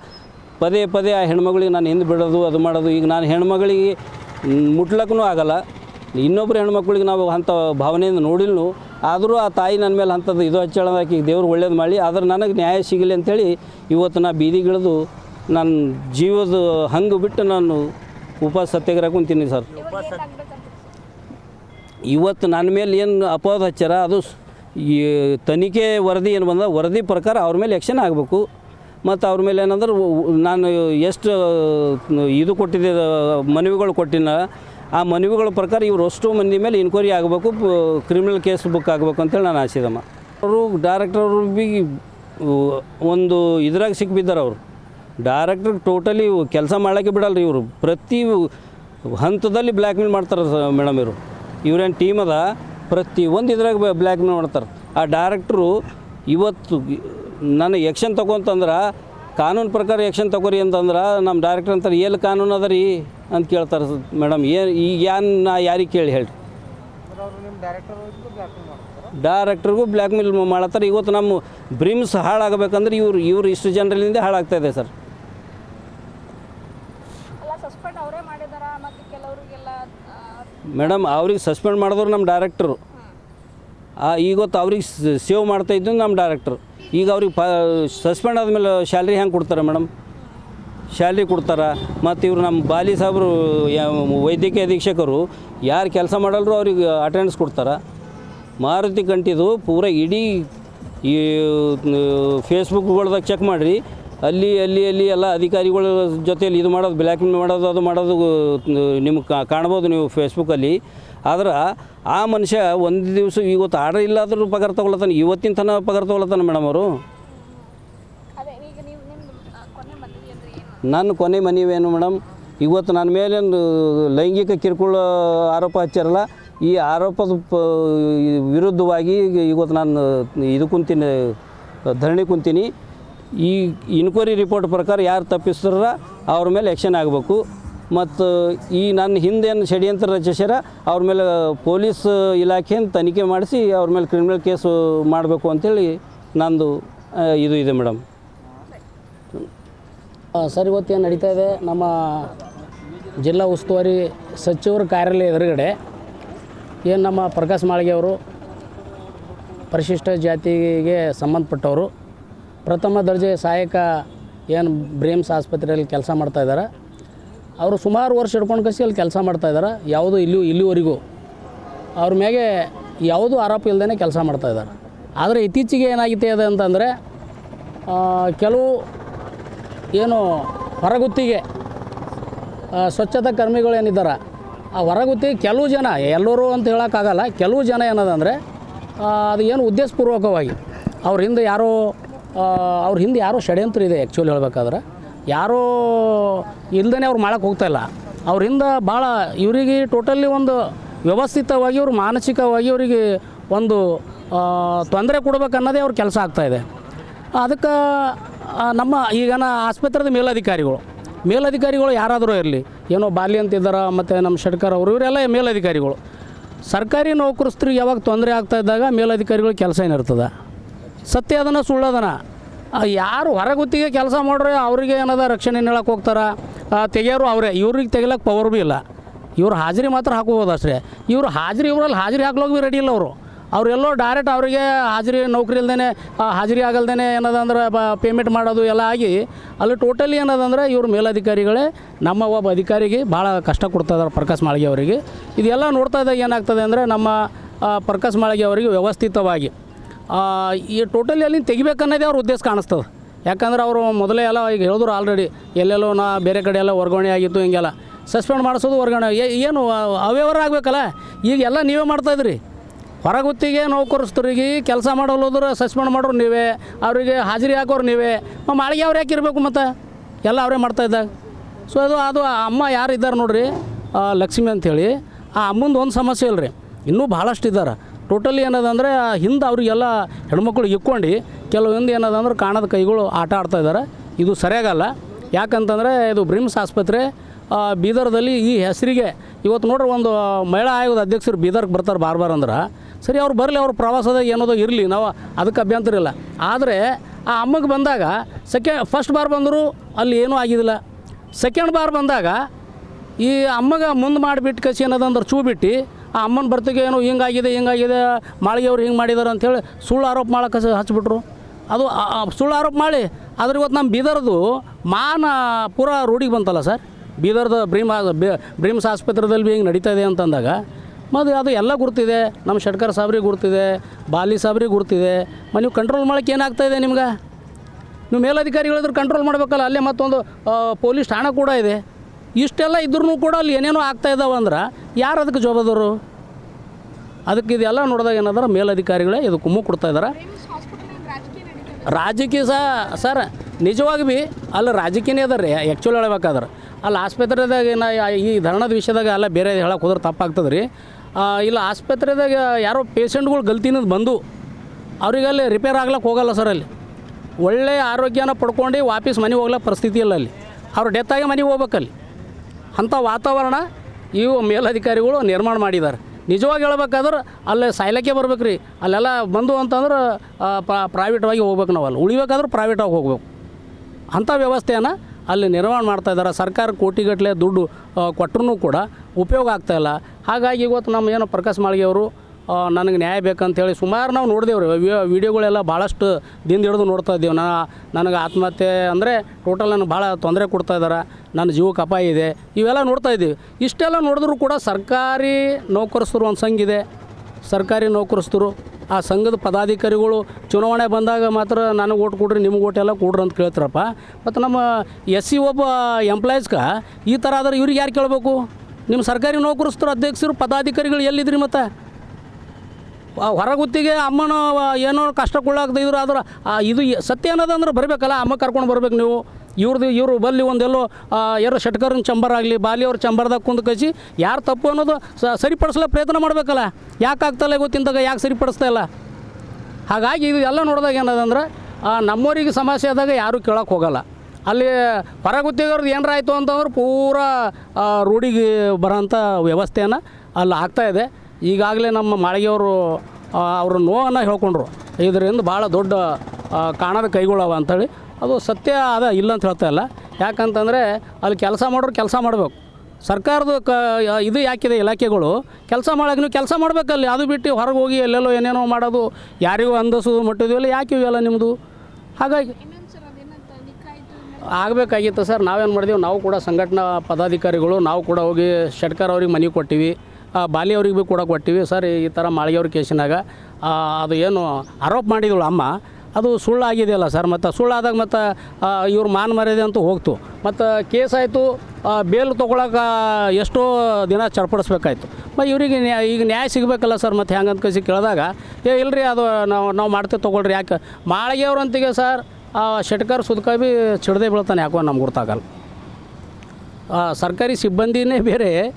ಪದೇ ಪದೇ ಆ ಹೆಣ್ಮಗಳಿಗೆ ನಾನು ಹಿಂದೆ ಬಿಡೋದು, ಅದು ಮಾಡೋದು. ಈಗ ನಾನು ಹೆಣ್ಮಗಳಿಗೆ ಮುಟ್ಲಕ್ಕೂ ಆಗಲ್ಲ. ಇನ್ನೊಬ್ಬರು ಹೆಣ್ಮಕ್ಳಿಗೆ ನಾವು ಅಂಥ ಭಾವನೆಯಿಂದ ನೋಡಿಲ್ನು, ಆದರೂ ಆ ತಾಯಿ ನನ್ನ ಮೇಲೆ ಅಂಥದ್ದು ಇದು ಹಚ್ಚಳದಾಕಿ ದೇವ್ರು ಒಳ್ಳೇದು ಮಾಡಿ ಆದ್ರೆ ನನಗೆ ನ್ಯಾಯ ಸಿಗಲಿ ಅಂಥೇಳಿ ಇವತ್ತು ನಾ ಬೀದಿಗಿಳಿದು ನನ್ನ ಜೀವದ ಹಂಗೆ ಬಿಟ್ಟು ನಾನು ಉಪವಾಸ ಸತ್ಯಾಗ್ರಹ ಕುಂತೀನಿ ಸರ್. ಇವತ್ತು ನನ್ನ ಮೇಲೆ ಏನು ಅಪವಾದ ಹಚ್ಚಾರ, ಅದು ಈ ತನಿಖೆ ವರದಿ ಏನು ಬಂದ, ವರದಿ ಪ್ರಕಾರ ಅವ್ರ ಮೇಲೆ ಆ್ಯಕ್ಷನ್ ಆಗಬೇಕು. ಮತ್ತು ಅವ್ರ ಮೇಲೆ ಏನಂದ್ರೆ, ನಾನು ಎಷ್ಟು ಇದು ಕೊಟ್ಟಿದ್ದೆ, ಮನವಿಗಳು ಕೊಟ್ಟಿನ ಆ ಮನವಿಗಳ ಪ್ರಕಾರ ಇವರು ಅಷ್ಟು ಮಂದಿ ಮೇಲೆ ಇನ್ಕ್ವೈರಿ ಆಗಬೇಕು ಕ್ರಿಮಿನಲ್ ಕೇಸ್ ಬುಕ್ ಆಗಬೇಕು ಅಂತೇಳಿ ನಾನು ಆಶಿದಮ್ಮ. ಅವರು ಡೈರೆಕ್ಟರ್ ಅವರು ಬಿ ಒಂದು ಇದ್ರಾಗ ಸಿಕ್ಬಿದ್ದಾರೆ ಅವರು. ಡೈರೆಕ್ಟ್ರಿಗೆ ಟೋಟಲಿ ಕೆಲಸ ಮಾಡೋಕ್ಕೆ ಬಿಡಲ್ಲ ರೀ ಇವರು. ಪ್ರತಿ ಹಂತದಲ್ಲಿ ಬ್ಲ್ಯಾಕ್ ಮೇಲ್ ಮಾಡ್ತಾರೆ ಮೇಡಮ್ ಇವರು. ಇವರೇನು ಟೀಮ್ ಅದ, ಪ್ರತಿ ಒಂದು ಇದ್ರಾಗ ಬ್ಲ್ಯಾಕ್ ಮೇಲ್ ಮಾಡ್ತಾರೆ. ಆ ಡೈರೆಕ್ಟ್ರು ಇವತ್ತು ನನಗೆ ಎಕ್ಷನ್ ತಗೊಂತಂದ್ರೆ ಕಾನೂನು ಪ್ರಕಾರ ಆ್ಯಕ್ಷನ್ ತಗೋರಿ ಅಂತಂದ್ರೆ ನಮ್ಮ ಡೈರೆಕ್ಟರ್ ಅಂತಾರೆ ಎಲ್ಲಿ ಕಾನೂನು ಅದ ರೀ? ಅಂತ ಕೇಳ್ತಾರೆ ಮೇಡಮ್ ಏನು ಈಗ ಏನು ನಾ ಯಾರಿಗೆ ಕೇಳಿ ಹೇಳ್ರಿ. ಡೈರೆಕ್ಟ್ರಿಗೂ ಬ್ಲ್ಯಾಕ್ ಮೇಲ್ ಮಾಡತ್ತಾರೆ. ಇವತ್ತು ನಮ್ಮ ಬ್ರಿಮ್ಸ್ ಹಾಳಾಗಬೇಕಂದ್ರೆ ಇವ್ರು ಇವ್ರು ಇಷ್ಟು ಜನರಲ್ಲಿಂದ ಹಾಳಾಗ್ತಾ ಇದೆ ಸರ್. ಮೇಡಮ್ ಅವ್ರಿಗೆ ಸಸ್ಪೆಂಡ್ ಮಾಡಿದ್ರು ನಮ್ಮ ಡೈರೆಕ್ಟ್ರು ಈಗೊತ್ತು ಅವ್ರಿಗೆ ಸೇವ್ ಮಾಡ್ತಾ ಇದ್ದು ನಮ್ಮ ಡೈರೆಕ್ಟ್ರು ಈಗ ಅವ್ರಿಗೆ ಪ ಸಸ್ಪೆಂಡ್ ಆದಮೇಲೆ ಸ್ಯಾಲ್ರಿ ಹೆಂಗೆ ಕೊಡ್ತಾರೆ ಮೇಡಮ್ ಸ್ಯಾಲ್ರಿ ಕೊಡ್ತಾರೆ, ಮತ್ತು ಇವರು ನಮ್ಮ ಬಾಲಿ ಸಾಹೇಬರು ವೈದ್ಯಕೀಯ ಅಧೀಕ್ಷಕರು ಯಾರು ಕೆಲಸ ಮಾಡಲ್ರು ಅವ್ರಿಗೆ ಅಟೆಂಡೆನ್ಸ್ ಕೊಡ್ತಾರೆ. ಮಾರುತಿ ಕಂಟಿದು ಪೂರ ಇಡೀ ಈ ಫೇಸ್ಬುಕ್ಗಳ್ದಾಗ ಚೆಕ್ ಮಾಡಿರಿ ಅಲ್ಲಿ ಅಲ್ಲಿ ಅಲ್ಲಿ ಎಲ್ಲ ಅಧಿಕಾರಿಗಳ ಜೊತೆಯಲ್ಲಿ ಇದು ಮಾಡೋದು ಬ್ಲ್ಯಾಕ್ ಮೇಲ್ ಮಾಡೋದು ಅದು ಮಾಡೋದು ನಿಮ್ಗೆ ಕಾಣ್ಬೋದು ನೀವು ಫೇಸ್ಬುಕ್ಕಲ್ಲಿ ಆದ್ರೆ ಆ ಮನುಷ್ಯ ಒಂದು ದಿವಸ ಇವತ್ತು ಆರ್ಡರ್ ಇಲ್ಲಾದರೂ ಪಗಾರ ತೊಗೊಳತ್ತಾನೆ ಇವತ್ತಿನ ತನಕ ಪಗಾರ ತೊಗೊಳತ್ತಾನೆ ಮೇಡಮ್ ಅವರು. ನನ್ನ ಕೊನೆ ಮನೆಯವೇನು ಮೇಡಮ್ ಇವತ್ತು ನನ್ನ ಮೇಲೆ ಲೈಂಗಿಕ ಕಿರುಕುಳ ಆರೋಪ ಹಚ್ಚಾರಲ್ಲ ಈ ಆರೋಪದ ಪ ವಿರುದ್ಧವಾಗಿ ಇವತ್ತು ನಾನು ಇದು ಕುಂತೀನಿ ಧರಣಿ ಕುಂತೀನಿ. ಈ ಇನ್ಕ್ವೈರಿ ರಿಪೋರ್ಟ್ ಪ್ರಕಾರ ಯಾರು ತಪ್ಪಿಸ್ತಾರ ಅವ್ರ ಮೇಲೆ ಆ್ಯಕ್ಷನ್ ಆಗಬೇಕು. ಮತ್ತು ಈ ನನ್ನ ಹಿಂದೇನು ಷಡ್ಯಂತ್ರ ರಚಿಸ್ಯಾರ, ಅವ್ರ ಮೇಲೆ ಪೊಲೀಸ್ ಇಲಾಖೆಯನ್ನು ತನಿಖೆ ಮಾಡಿಸಿ ಅವ್ರ ಮೇಲೆ ಕ್ರಿಮಿನಲ್ ಕೇಸು ಮಾಡಬೇಕು ಅಂಥೇಳಿ ನಂದು ಇದು ಇದೆ ಮೇಡಮ್ ಸರ್ ಇವತ್ತೇನು ನಡೀತಾ ಇದೆ? ನಮ್ಮ ಜಿಲ್ಲಾ ಉಸ್ತುವಾರಿ ಸಚಿವರ ಕಾರ್ಯಾಲಯ ಎದುರುಗಡೆ ಏನು ನಮ್ಮ ಪ್ರಕಾಶ್ ಮಾಳಿಗೆ ಅವರು, ಪರಿಶಿಷ್ಟ ಜಾತಿಗೆ ಸಂಬಂಧಪಟ್ಟವರು ಪ್ರಥಮ ದರ್ಜೆ ಸಹಾಯಕ ಏನು ಬ್ರೇಮ್ಸ್ ಆಸ್ಪತ್ರೆಯಲ್ಲಿ ಕೆಲಸ ಮಾಡ್ತಾ ಇದ್ದಾರೆ ಅವರು ಸುಮಾರು ವರ್ಷ ಹಿಡ್ಕೊಂಡು ಕಸಿ ಅಲ್ಲಿ ಕೆಲಸ ಮಾಡ್ತಾ ಇದ್ದಾರೆ ಯಾವುದು ಇಲ್ಲಿ, ಇಲ್ಲಿವರೆಗೂ ಅವ್ರ ಮ್ಯಾಗೆ ಯಾವುದೂ ಆರೋಪ ಇಲ್ಲದೇ ಕೆಲಸ ಮಾಡ್ತಾ ಇದ್ದಾರೆ ಆದರೆ ಇತ್ತೀಚೆಗೆ ಏನಾಗಿದೆ ಅದು ಅಂತಂದರೆ ಕೆಲವು ಏನು ಹೊರಗುತ್ತಿಗೆ ಸ್ವಚ್ಛತಾ ಕರ್ಮಿಗಳು ಏನಿದ್ದಾರೆ, ಆ ಹೊರಗುತ್ತಿಗೆ ಕೆಲವು ಜನ, ಎಲ್ಲರೂ ಅಂತ ಹೇಳೋಕ್ಕಾಗಲ್ಲ, ಕೆಲವು ಜನ ಏನದಂದರೆ ಅದು ಏನು ಉದ್ದೇಶಪೂರ್ವಕವಾಗಿ ಅವ್ರ ಹಿಂದೆ ಯಾರೋ ಅವ್ರ ಹಿಂದೆ ಯಾರೋ ಷಡ್ಯಂತ್ರ ಇದೆ ಆ್ಯಕ್ಚುಲಿ ಹೇಳ್ಬೇಕಾದ್ರೆ. ಯಾರೋ ಇಲ್ದೇ ಅವ್ರು ಮಾಡೋಕ್ಕೆ ಹೋಗ್ತಾ ಇಲ್ಲ. ಅವ್ರ ಹಿಂದೆ ಭಾಳ ಇವರಿಗೆ ಟೋಟಲಿ ಒಂದು ವ್ಯವಸ್ಥಿತವಾಗಿ ಅವರು ಮಾನಸಿಕವಾಗಿ ಅವರಿಗೆ ಒಂದು ತೊಂದರೆ ಕೊಡಬೇಕನ್ನೋದೇ ಅವ್ರ ಕೆಲಸ ಆಗ್ತಾಯಿದೆ ಅದಕ್ಕೆ ನಮ್ಮ ಈಗನ ಆಸ್ಪತ್ರೆದ ಮೇಲಧಿಕಾರಿಗಳು ಮೇಲಧಿಕಾರಿಗಳು ಯಾರಾದರೂ ಇರಲಿ, ಏನೋ ಬಾಲ್ಯ ಅಂತಿದ್ದಾರೆ ಮತ್ತು ನಮ್ಮ ಶಡ್ಕರ್ ಅವರು, ಇವರೆಲ್ಲ ಮೇಲಧಿಕಾರಿಗಳು. ಸರ್ಕಾರಿ ನೌಕರಸ್ಥರಿಗೆ ಯಾವಾಗ ತೊಂದರೆ ಆಗ್ತಾ ಇದ್ದಾಗ ಮೇಲಧಿಕಾರಿಗಳು ಕೆಲಸ ಏನಿರ್ತದೆ? ಸತ್ಯ ಅದನ್ನ ಸುಳ್ಳದನ ಯಾರು ಹೊರಗುತ್ತಿಗೆ ಕೆಲಸ ಮಾಡ್ರೆ ಅವರಿಗೆ ಏನದ, ರಕ್ಷಣೆ ಹೇಳಕ್ಕೆ ಹೋಗ್ತಾರೆ. ತೆಗಿಯೋರು ಅವರೇ. ಇವ್ರಿಗೆ ತೆಗಿಲಕ್ಕೆ ಪವರ್ ಭೀ ಇಲ್ಲ. ಇವ್ರು ಹಾಜರಿ ಮಾತ್ರ ಹಾಕೋಬೋದು ಅಷ್ಟೇ. ಇವ್ರು ಹಾಜರಿ, ಇವರಲ್ಲಿ ಹಾಜರಿ ಹಾಕ್ಲೋಗಿ ಭೀ ರೆಡಿ ಇಲ್ಲ ಅವರು. ಅವರೆಲ್ಲೋ ಡೈರೆಕ್ಟ್ ಅವರಿಗೆ ಹಾಜರಿ, ನೌಕರಿ ಇಲ್ದೇ ಹಾಜರಿ ಆಗಲ್ದೇ ಏನದಂದ್ರೆ ಬ ಪೇಮೆಂಟ್ ಮಾಡೋದು ಎಲ್ಲ ಆಗಿ, ಅಲ್ಲಿ ಟೋಟಲಿ ಏನದಂದ್ರೆ ಇವ್ರ ಮೇಲಧಿಕಾರಿಗಳೇ ನಮ್ಮ ಒಬ್ಬ ಅಧಿಕಾರಿಗೆ ಭಾಳ ಕಷ್ಟ ಕೊಡ್ತಾ ಇದ್ದಾರೆ ಪ್ರಕಾಶ್ ಮಾಳಿಗೆ ಅವರಿಗೆ. ಇದೆಲ್ಲ ನೋಡ್ತಾ ಇದ್ದಾಗ ಏನಾಗ್ತದೆ ಅಂದರೆ ನಮ್ಮ ಪ್ರಕಾಶ್ ಮಾಳಿಗೆ ಅವರಿಗೆ ವ್ಯವಸ್ಥಿತವಾಗಿ ಈ ಟೋಟಲಿ ಅಲ್ಲಿ ತೆಗಿಬೇಕನ್ನೋದೇ ಅವ್ರ ಉದ್ದೇಶ ಕಾಣಿಸ್ತದೆ. ಯಾಕಂದ್ರೆ ಅವರು ಮೊದಲೇ ಎಲ್ಲ ಈಗ ಹೇಳಿದ್ರು ಆಲ್ರೆಡಿ ಎಲ್ಲೆಲ್ಲೋ ನಾ ಬೇರೆ ಕಡೆ ಎಲ್ಲ ವರ್ಗಾವಣೆ ಆಗಿತ್ತು, ಹಿಂಗೆಲ್ಲ. ಸಸ್ಪೆಂಡ್ ಮಾಡಿಸೋದು ವರ್ಗಾವಣೆ. ಏನು ಅವ್ಯವರ ಆಗಬೇಕಲ್ಲ? ಈಗ ಎಲ್ಲ ನೀವೇ ಮಾಡ್ತಾಯಿದ್ರಿ ಹೊರಗುತ್ತಿಗೆ ನೌಕರಸ್ಥರಿಗೆ ಕೆಲಸ ಮಾಡೋಲ್ಲೋದ್ರೆ ಸಸ್ಪೆಂಡ್ ಮಾಡೋರು ನೀವೇ, ಅವರಿಗೆ ಹಾಜರಿ ಹಾಕೋರು ನೀವೇ. ಮಾಳಿಗೆ ಅವ್ರು ಯಾಕೆ ಇರಬೇಕು ಮತ್ತು? ಎಲ್ಲ ಅವರೇ ಮಾಡ್ತಾಯಿದ್ದಾಗ ಸೊ ಅದು ಅದು ಅಮ್ಮ ಯಾರು ಇದ್ದಾರೆ ನೋಡ್ರಿ ಲಕ್ಷ್ಮಿ ಅಂಥೇಳಿ ಆ ಅಮ್ಮಂದು ಒಂದು ಸಮಸ್ಯೆ ಇಲ್ಲರಿ ಇನ್ನೂ ಭಾಳಷ್ಟು ಇದ್ದಾರೆ ಟೋಟಲಿ ಏನದಂದರೆ ಹಿಂದೆ ಅವರಿಗೆಲ್ಲ ಹೆಣ್ಮಕ್ಳು ಇಕ್ಕೊಂಡು ಕೆಲವೊಂದು ಏನದಂದ್ರೆ ಕಾಣದ ಕೈಗಳು ಆಟ ಆಡ್ತಾ ಇದ್ದಾರೆ. ಇದು ಸರಿಯಾಗಲ್ಲ. ಯಾಕಂತಂದರೆ, ಇದು ಬ್ರಿಮ್ಸ್ ಆಸ್ಪತ್ರೆ ಬೀದರ್ದಲ್ಲಿ ಈ ಹೆಸರಿಗೆ ಇವತ್ತು ನೋಡ್ರಿ ಒಂದು ಮಹಿಳಾ ಆಯೋಗದ ಅಧ್ಯಕ್ಷರು ಬೀದರ್ಗೆ ಬರ್ತಾರೆ ಬಾರ್ ಬಾರ್ ಅಂದ್ರೆ. ಸರಿ, ಅವ್ರು ಬರಲಿ, ಅವ್ರ ಪ್ರವಾಸದಾಗ ಏನೋದೋ ಇರಲಿ, ನಾವು ಅದಕ್ಕೆ ಅಭ್ಯಂತರ ಇಲ್ಲ. ಆದರೆ, ಆ ಅಮ್ಮಗೆ ಬಂದಾಗ ಸೆಕೆ ಫಸ್ಟ್ ಬಾರ್ ಬಂದರು ಅಲ್ಲಿ ಏನೂ ಆಗಿದ್ದಿಲ್ಲ ಸೆಕೆಂಡ್ ಬಾರ್ ಬಂದಾಗ ಈ ಅಮ್ಮಗೆ ಮುಂದೆ ಮಾಡಿಬಿಟ್ಟು ಕಸಿ ಏನದಂದ್ರೆ ಚೂ ಬಿಟ್ಟು ಆ ಅಮ್ಮನ ಬರ್ತಿಗೆ ಏನು ಹಿಂಗಾಗಿದೆ ಹಿಂಗಾಗಿದೆ ಮಾಳಿಗೆ ಅವ್ರು ಹಿಂಗೆ ಮಾಡಿದಾರೆ ಅಂಥೇಳಿ ಸುಳ್ಳು ಆರೋಪ ಮಾಡೋಕೆ ಹಚ್ಬಿಟ್ರು. ಅದು ಸುಳ್ಳು ಆರೋಪ ಮಾಡಿ, ಆದ್ರೆ ಇವತ್ತು ನಮ್ಮ ಬೀದರ್ದು ಮಾನ ಪೂರ ರೂಢಿಗೆ ಬಂತಲ್ಲ ಸರ್. ಬೀದರ್ದು ಬ್ರೀಮ್ ಬ್ರಿಮ್ಸ್ ಆಸ್ಪತ್ರೆದಲ್ಲಿ ಭೀ ಹಿಂಗೆ ನಡೀತಾ ಇದೆ ಅಂತಂದಾಗ, ಮತ್ತು ಅದು ಎಲ್ಲ ಗುರ್ತಿದೆ. ನಮ್ಮ ಶಟ್ಕರ್ ಸಾಬ್ರಿಗೆ ಗುರ್ತಿದೆ, ಬಾಲಿ ಸಾಬ್ರಿಗೆ ಗುರ್ತಿದೆ. ಮತ್ತು ನೀವು ಕಂಟ್ರೋಲ್ ಮಾಡೋಕ್ಕೆ ಏನಾಗ್ತಾಯಿದೆ ನಿಮ್ಗೆ? ನೀವು ಮೇಲಧಿಕಾರಿಗಳಿದ್ರೆ ಕಂಟ್ರೋಲ್ ಮಾಡಬೇಕಲ್ಲ, ಅಲ್ಲೇ ಮತ್ತೊಂದು ಪೊಲೀಸ್ ಠಾಣೆ ಕೂಡ ಇದೆ. ಇಷ್ಟೆಲ್ಲ ಇದ್ರೂ ಕೂಡ ಅಲ್ಲಿ ಏನೇನೋ ಆಗ್ತಾ ಇದ್ದಾವೆ ಅಂದ್ರೆ ಯಾರು ಅದಕ್ಕೆ ಜವಾಬ್ದಾರು? ಅದಕ್ಕೆ ಇದೆಲ್ಲ ನೋಡಿದಾಗ ಏನಾದ್ರೆ ಮೇಲಧಿಕಾರಿಗಳೇ ಇದು ಕುಮ್ಮು ಕೊಡ್ತಾ ಇದ್ದಾರೆ ರಾಜಕೀಯ ಸಹ ಸರ್, ನಿಜವಾಗಿ ಭೀ ಅಲ್ಲಿ ರಾಜಕೀಯನೇ ಅದ ರೀ ಆ್ಯಕ್ಚುಲಿ ಹೇಳ್ಬೇಕಾದ್ರೆ. ಅಲ್ಲಿ ಆಸ್ಪತ್ರೆದಾಗ ಏನು ಈ ಧರಣದ ವಿಷಯದಾಗ ಎಲ್ಲ ಬೇರೆ ಹೇಳಕ್ಕೆ ಹೋದ್ರೆ ತಪ್ಪಾಗ್ತದೆ ರೀ. ಇಲ್ಲ ಆಸ್ಪತ್ರೆದಾಗ ಯಾರೋ ಪೇಷಂಟ್ಗಳು ಗಲ್ತಿನದು ಬಂದು ಅವ್ರಿಗೆ ಅಲ್ಲಿ ರಿಪೇರ್ ಆಗ್ಲಕ್ಕೆ ಹೋಗಲ್ಲ ಸರ್ ಅಲ್ಲಿ. ಒಳ್ಳೆಯ ಆರೋಗ್ಯನ ಪಡ್ಕೊಂಡು ವಾಪಸ್ ಮನೆಗೆ ಹೋಗ್ಲಕ್ಕೆ ಪರಿಸ್ಥಿತಿ ಇಲ್ಲ ಅಲ್ಲಿ. ಅವ್ರು ಡೆತ್ ಆಗಿ ಮನೆಗೆ ಹೋಗ್ಬೇಕಲ್ಲಿ. ಅಂಥ ವಾತಾವರಣ ಇವು ಮೇಲಧಿಕಾರಿಗಳು ನಿರ್ಮಾಣ ಮಾಡಿದ್ದಾರೆ. ನಿಜವಾಗಿ ಹೇಳ್ಬೇಕಾದ್ರೆ ಅಲ್ಲೇ ಸಾಯ್ಲಕ್ಕೆ ಬರ್ಬೇಕು ರೀ ಅಲ್ಲೆಲ್ಲ ಬಂದು ಅಂತಂದ್ರೆ ಪ್ರೈವೇಟವಾಗಿ ಹೋಗ್ಬೇಕು ನಾವು ಅಲ್ಲಿ. ಉಳಿಬೇಕಾದ್ರೆ ಪ್ರೈವೇಟಾಗಿ ಹೋಗ್ಬೇಕು. ಅಂಥ ವ್ಯವಸ್ಥೆಯನ್ನು ಅಲ್ಲಿ ನಿರ್ಮಾಣ ಮಾಡ್ತಾ ಇದ್ದಾರೆ. ಸರ್ಕಾರ ಕೋಟಿಗಟ್ಟಲೆ ದುಡ್ಡು ಕೊಟ್ಟರೂ ಕೂಡ ಉಪಯೋಗ ಆಗ್ತಾಯಿಲ್ಲ ಹಾಗಾಗಿ ಇವತ್ತು ನಮ್ಮ ಏನು ಪ್ರಕಾಶ್ ಮಾಳಿಗೆ ಅವರು ನನಗೆ ನ್ಯಾಯ ಬೇಕಂತೇಳಿ ಸುಮಾರು ನಾವು ನೋಡಿದೇವ್ರಿ ವಿಡಿಯೋಗಳೆಲ್ಲ ಭಾಳಷ್ಟು ದಿಂದ ಹಿಡಿದು ನೋಡ್ತಾ ಇದ್ದೀವಿ. ನಾ ನನಗೆ ಆತ್ಮಹತ್ಯೆ ಅಂದರೆ ಟೋಟಲ್ ನನಗೆ ಭಾಳ ತೊಂದರೆ ಕೊಡ್ತಾ ಇದ್ದಾರೆ. ನನ್ನ ಜೀವಕ್ಕೆ ಅಪಾಯ ಇದೆ. ಇವೆಲ್ಲ ನೋಡ್ತಾ ಇದ್ದೀವಿ. ಇಷ್ಟೆಲ್ಲ ನೋಡಿದ್ರು ಕೂಡ ಸರ್ಕಾರಿ ನೌಕರಸ್ಥರು ಒಂದು ಸಂಘ ಇದೆ ಸರ್ಕಾರಿ ನೌಕರಸ್ಥರು, ಆ ಸಂಘದ ಪದಾಧಿಕಾರಿಗಳು ಚುನಾವಣೆ ಬಂದಾಗ ಮಾತ್ರ ನನಗೆ ಓಟ್ ಕೊಡ್ರಿ, ನಿಮ್ಗೆ ಓಟ್ ಎಲ್ಲ ಕೊಡ್ರಿ ಅಂತ ಕೇಳ್ತಾರಪ್ಪ. ಮತ್ತು ನಮ್ಮ ಎಸ್ ಸಿ ಒಬ್ಬ ಎಂಪ್ಲಾಯೀಸ್ಗೆ ಈ ಥರ ಆದರೆ ಇವ್ರಿಗೆ ಯಾರು ಕೇಳಬೇಕು? ನಿಮ್ಮ ಸರ್ಕಾರಿ ನೌಕರಸ್ಥರು, ಅಧ್ಯಕ್ಷರು, ಪದಾಧಿಕಾರಿಗಳು ಎಲ್ಲಿದ್ರಿ ಮತ್ತು? ಹೊರಗುತ್ತಿಗೆ ಅಮ್ಮನ ಏನೋ ಕಷ್ಟ ಕೊಳ್ಳಾಗ್ದ ಇದ್ರು ಆದ್ರೆ ಇದು ಸತ್ಯ ಅನ್ನೋದಂದ್ರೆ ಬರಬೇಕಲ್ಲ, ಅಮ್ಮ ಕರ್ಕೊಂಡು ಬರ್ಬೇಕು ನೀವು. ಇವ್ರದ್ದು ಇವರು ಬಲ್ಲಿ ಒಂದೆಲ್ಲೋ ಎರಡು ಶಟ್ಕರನ್ ಚಂಬರ್ ಆಗಲಿ ಬಾಲಿ ಅವ್ರ ಚಂಬರ್ದಾಗ ಕುಂದು ಕಸಿ, ಯಾರು ತಪ್ಪು ಅನ್ನೋದು ಸರಿಪಡಿಸ್ಲ ಪ್ರಯತ್ನ ಮಾಡಬೇಕಲ್ಲ. ಯಾಕೆ ಆಗ್ತಲ್ಲ ಗೊತ್ತಿಂದಾಗ ಯಾಕೆ ಸರಿಪಡಿಸ್ತಾ ಇಲ್ಲ? ಹಾಗಾಗಿ ಇದು ಎಲ್ಲ ನೋಡಿದಾಗ ಏನದಂದ್ರೆ ನಮ್ಮವರಿಗೆ ಸಮಸ್ಯೆ ಆದಾಗ ಯಾರೂ ಕೇಳೋಕೆ ಹೋಗಲ್ಲ. ಅಲ್ಲಿ ಹೊರಗುತ್ತಿಗೆಯವ್ರದ್ದು ಏನಾರ ಆಯಿತು ಅಂತಂದ್ರೆ ಪೂರಾ ರೂಢಿಗೆ ಬರೋಂಥ ವ್ಯವಸ್ಥೆಯನ್ನು ಅಲ್ಲಿ ಆಗ್ತಾಯಿದೆ ಈಗಾಗಲೇ ನಮ್ಮ ಮಾಳಿಗೆಯವರು ಅವರು ನೋವನ್ನು ಹೇಳ್ಕೊಂಡ್ರು. ಇದರಿಂದ ಭಾಳ ದೊಡ್ಡ ಕಾಣದ ಕೈಗೊಳ್ಳವ ಅಂಥೇಳಿ ಅದು ಸತ್ಯ ಅದ, ಇಲ್ಲ ಅಂತ ಹೇಳ್ತಾ ಇಲ್ಲ. ಯಾಕಂತಂದರೆ ಅಲ್ಲಿ ಕೆಲಸ ಮಾಡೋರು ಕೆಲಸ ಮಾಡಬೇಕು. ಸರ್ಕಾರದ ಕ, ಇದು ಯಾಕಿದೆ, ಇಲಾಖೆಗಳು ಕೆಲಸ ಮಾಡೋಕೆ ಕೆಲಸ ಮಾಡಬೇಕಲ್ಲಿ. ಅದು ಬಿಟ್ಟು ಹೊರಗೆ ಹೋಗಿ ಎಲ್ಲೆಲ್ಲೋ ಏನೇನೋ ಮಾಡೋದು, ಯಾರಿಗೂ ಅಂದಿಸೋದು ಮುಟ್ಟಿದ್ವಿಲ್ಲ ಯಾಕೆ ಇವೆಲ್ಲ ನಿಮ್ಮದು ಹಾಗಾಗಿ ಆಗಬೇಕಾಗಿತ್ತು ಸರ್. ನಾವೇನು ಮಾಡಿದೀವಿ, ನಾವು ಕೂಡ ಸಂಘಟನಾ ಪದಾಧಿಕಾರಿಗಳು, ನಾವು ಕೂಡ ಹೋಗಿ ಶೆಟ್ಕರ್ ಅವ್ರಿಗೆ ಮನೆ ಕೊಟ್ಟಿವಿ. ಅವ್ರಿಗೆ ಭೀ ಕೂಡ ಕೊಟ್ಟಿವಿ. ಸರ್ ಈ ಥರ ಮಾಳಿಗೆಯವ್ರ ಕೇಸಿನಾಗ ಆ, ಅದು ಏನು ಆರೋಪ ಮಾಡಿದಳು ಅಮ್ಮ. ಅದು ಸುಳ್ಳಾಗಿದೆಯಲ್ಲ ಸರ್ ಮತ್ತು ಸುಳ್ಳಾದಾಗ ಮತ್ತು ಇವ್ರು ಮಾನ ಮರ್ಯಾದೆ ಅಂತೂ ಹೋಗ್ತು. ಮತ್ತು ಕೇಸಾಯಿತು ಬೇಲ್ ತೊಗೊಳಕ್ಕೆ ಎಷ್ಟೋ ದಿನ ಚಡ್ಪಡಿಸ್ಬೇಕಾಯ್ತು. ಮತ್ತು ಇವರಿಗೆ ಈಗ ನ್ಯಾಯ ಸಿಗಬೇಕಲ್ಲ ಸರ್ ಮತ್ತು ಹೆಂಗಂತ ಕಸಿ ಕೇಳಿದಾಗ ಏ ಇಲ್ರಿ ಅದು ನಾವು ನಾವು ಮಾಡ್ತೇವೆ ತೊಗೊಳ್ರಿ ಯಾಕೆ? ಮಾಳಿಗೆಯವ್ರಂತಿಗೆ ಸರ್ ಆ ಶೆಟ್ಕರ್ ಸುದ್ಕ ಭೀ ಚಿಡ್ದೇ ಬೀಳ್ತಾನೆ ಯಾಕೋ ನಮ್ಗೆ ಗೊತ್ತಾಗಲ್ಲ ಆ, ಸರ್ಕಾರಿ ಸಿಬ್ಬಂದಿನೇ ಬೇರೆ ಆ,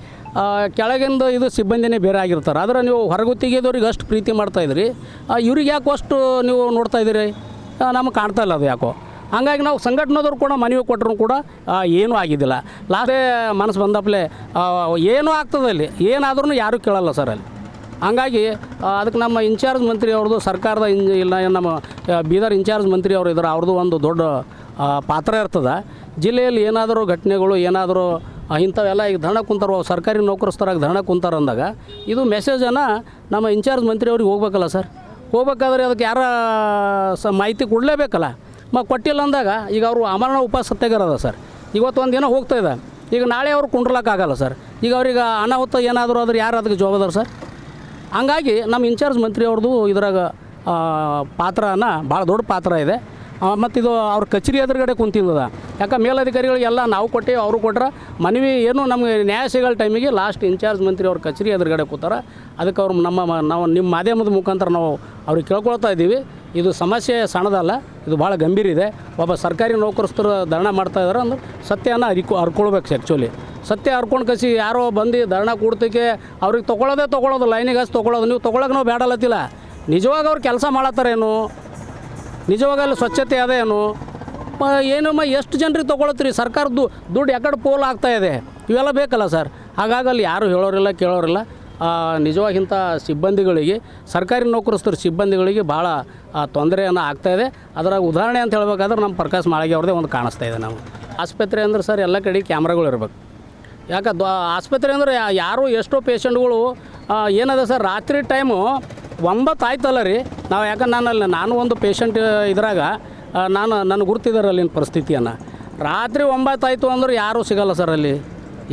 ಕೆಳಗಿಂದ ಇದು ಸಿಬ್ಬಂದಿನೇ ಬೇರೆ ಆಗಿರ್ತಾರೆ. ಆದರೆ ನೀವು ಹೊರಗುತ್ತಿಗೆದವ್ರಿಗೆ ಅಷ್ಟು ಪ್ರೀತಿ ಮಾಡ್ತಾಯಿದ್ರಿ ಇವ್ರಿಗೆ ಯಾಕೋ ಅಷ್ಟು ನೀವು ನೋಡ್ತಾ ಇದ್ದೀರಿ? ನಮಗೆ ಕಾಣ್ತಾ ಇಲ್ಲ ಅದು ಯಾಕೋ. ಹಂಗಾಗಿ ನಾವು ಸಂಘಟನೆದವ್ರು ಕೂಡ ಮನವಿ ಕೊಟ್ಟರು ಕೂಡ ಏನೂ ಆಗಿದ್ದಿಲ್ಲ. ಲಾಸ್ಟೇ ಮನಸ್ಸು ಬಂದಪ್ಲೆ ಏನೂ ಆಗ್ತದೆ ಅಲ್ಲಿ. ಏನಾದ್ರೂ ಯಾರೂ ಕೇಳಲ್ಲ ಸರ್ ಅಲ್ಲಿ. ಹಂಗಾಗಿ ಅದಕ್ಕೆ ನಮ್ಮ ಇನ್ಚಾರ್ಜ್ ಮಂತ್ರಿ ಅವ್ರದ್ದು ಸರ್ಕಾರದ ಇನ್, ಇಲ್ಲ ನಮ್ಮ ಬೀದರ್ ಇನ್ಚಾರ್ಜ್ ಮಂತ್ರಿ ಅವರು ಇದ್ದಾರೆ, ಅವ್ರದ್ದು ಒಂದು ದೊಡ್ಡ ಪಾತ್ರ ಇರ್ತದೆ. ಜಿಲ್ಲೆಯಲ್ಲಿ ಏನಾದರೂ ಘಟನೆಗಳು, ಏನಾದರೂ ಇಂಥವೆಲ್ಲ ಈಗ ಧರಣ ಕುಂತಾರ, ಸರ್ಕಾರಿ ನೌಕರಸ್ಥರಾಗಿ ಧರಣ ಕುಂತಾರ ಅಂದಾಗ ಇದು ಮೆಸೇಜನ್ನು ನಮ್ಮ ಇನ್ಚಾರ್ಜ್ ಮಂತ್ರಿ ಅವ್ರಿಗೆ ಹೋಗ್ಬೇಕಲ್ಲ ಸರ್? ಹೋಗ್ಬೇಕಾದ್ರೆ ಅದಕ್ಕೆ ಯಾರ, ಸ, ಮಾಹಿತಿ ಕೊಡಲೇಬೇಕಲ್ಲ? ಮ, ಕೊಟ್ಟಿಲ್ಲ ಅಂದಾಗ ಈಗ ಅವರು ಅಮರಣ ಉಪವಾಸ ಸರ್. ಇವತ್ತು ಒಂದು ದಿನ ಹೋಗ್ತಾ ಇದೆ ಈಗ ನಾಳೆ ಅವ್ರು ಕುಂಡ್ರಲಕ್ಕಾಗಲ್ಲ ಸರ್. ಈಗ ಅವ್ರಿಗೆ ಅನಾಹುತ ಏನಾದರೂ ಆದ್ರೆ ಯಾರು ಅದಕ್ಕೆ ಜವಾಬ್ದಾರ ಸರ್? ಹಂಗಾಗಿ ನಮ್ಮ ಇನ್ಚಾರ್ಜ್ ಮಂತ್ರಿ ಅವ್ರದ್ದು ಇದ್ರಾಗ ಪಾತ್ರನ, ಭಾಳ ದೊಡ್ಡ ಪಾತ್ರ ಇದೆ. ಮತ್ತು ಇದು ಅವ್ರ ಕಚೇರಿ ಎದುರುಗಡೆ ಕುಂತಿದ್ದದ ಯಾಕೆ ಮೇಲಧಿಕಾರಿಗಳಿಗೆಲ್ಲ ನಾವು ಕೊಟ್ಟೇವೆ, ಅವರು ಕೊಟ್ರೆ. ಮನವಿ ಏನು ನಮಗೆ ನ್ಯಾಯ ಸಿಗೋ ಟೈಮಿಗೆ ಲಾಸ್ಟ್ ಇನ್ಚಾರ್ಜ್ ಮಂತ್ರಿ ಅವ್ರ ಕಚೇರಿ ಎದುರುಗಡೆ ಕೂತಾರ. ಅದಕ್ಕೆ ಅವ್ರು ನಮ್ಮ, ನಾವು ನಿಮ್ಮ ಮಾಧ್ಯಮದ ಮುಖಾಂತರ ನಾವು ಅವ್ರಿಗೆ ಕೇಳ್ಕೊಳ್ತಾ ಇದ್ದೀವಿ. ಇದು ಸಮಸ್ಯೆ ಸಣ್ಣದಲ್ಲ, ಇದು ಭಾಳ ಗಂಭೀರ ಇದೆ. ಒಬ್ಬ ಸರ್ಕಾರಿ ನೌಕರಸ್ಥರು ಧರಣ ಮಾಡ್ತಾ ಇದ್ದಾರೆ ಅಂದ್ರೆ ಸತ್ಯನ ಅರಿಕೊ ಹರ್ಕೊಳ್ಬೇಕು ಆ್ಯಕ್ಚುಲಿ ಸತ್ಯ ಹರ್ಕೊಂಡು ಕಸಿ ಯಾರೋ ಬಂದು ಧರಣ ಕೂಡ್ತಕ್ಕೆ ಅವ್ರಿಗೆ ತೊಗೊಳೋದೇ ತೊಗೊಳೋದು ಲೈನಿಗೆ ಹಚ್ಚಿ ತೊಗೊಳೋದು ನೀವು ತೊಗೊಳಕ್ಕೆ ನಾವು ಬೇಡಲತ್ತಿಲ್ಲ ನಿಜವಾಗ ಅವ್ರು ಕೆಲಸ ಮಾಡತ್ತಾರೇನು? ನಿಜವಾಗ ಅಲ್ಲಿ ಸ್ವಚ್ಛತೆ ಅದೇನು ಏನಮ್ಮ, ಎಷ್ಟು ಜನರಿಗೆ ತೊಗೊಳತ್ತೀರಿ? ಸರ್ಕಾರದ್ದು ದುಡ್ಡು ಯಾಕಡೆ ಪೋಲ್ ಆಗ್ತಾ ಇದೆ. ಇವೆಲ್ಲ ಬೇಕಲ್ಲ ಸರ್? ಹಾಗಾಗಿ ಅಲ್ಲಿ ಯಾರು ಹೇಳೋರಿಲ್ಲ, ಕೇಳೋರಿಲ್ಲ. ನಿಜವಾಗಿಂಥ ಸಿಬ್ಬಂದಿಗಳಿಗೆ, ಸರ್ಕಾರಿ ನೌಕರಸ್ಥರ ಸಿಬ್ಬಂದಿಗಳಿಗೆ ಭಾಳ ತೊಂದರೆಯನ್ನು ಇದೆ. ಅದರ ಉದಾಹರಣೆ ಅಂತ ಹೇಳಬೇಕಾದ್ರೆ ನಮ್ಮ ಪ್ರಕಾಶ್ ಮಾಳಿಗೆ ಅವ್ರದೇ ಒಂದು ಕಾಣಿಸ್ತಾ ಇದೆ ನಾವು ಆಸ್ಪತ್ರೆ ಅಂದ್ರೆ ಸರ್ ಎಲ್ಲ ಕಡೆ ಕ್ಯಾಮ್ರಾಗಳು ಇರಬೇಕು. ಯಾಕೆ ಆಸ್ಪತ್ರೆ ಅಂದರೆ ಯಾರು ಎಷ್ಟೋ ಪೇಷಂಟ್ಗಳು ಏನದ ಸರ್, ರಾತ್ರಿ ಟೈಮು ಒಂಬತ್ತು ಆಯ್ತಲ್ಲ ರೀ. ನಾವು ಯಾಕಂದ್ರೆ ನಾನು ಅಲ್ಲಿ ನಾನು ಒಂದು ಪೇಷಂಟ್ ಇದ್ರಾಗ ನಾನು ನನ್ನ ಗುರ್ತಿದ್ದಾರೆ ಅಲ್ಲಿನ ಪರಿಸ್ಥಿತಿಯನ್ನು. ರಾತ್ರಿ ಒಂಬತ್ತು ಆಯಿತು ಅಂದ್ರೆ ಯಾರೂ ಸಿಗಲ್ಲ ಸರ್ ಅಲ್ಲಿ.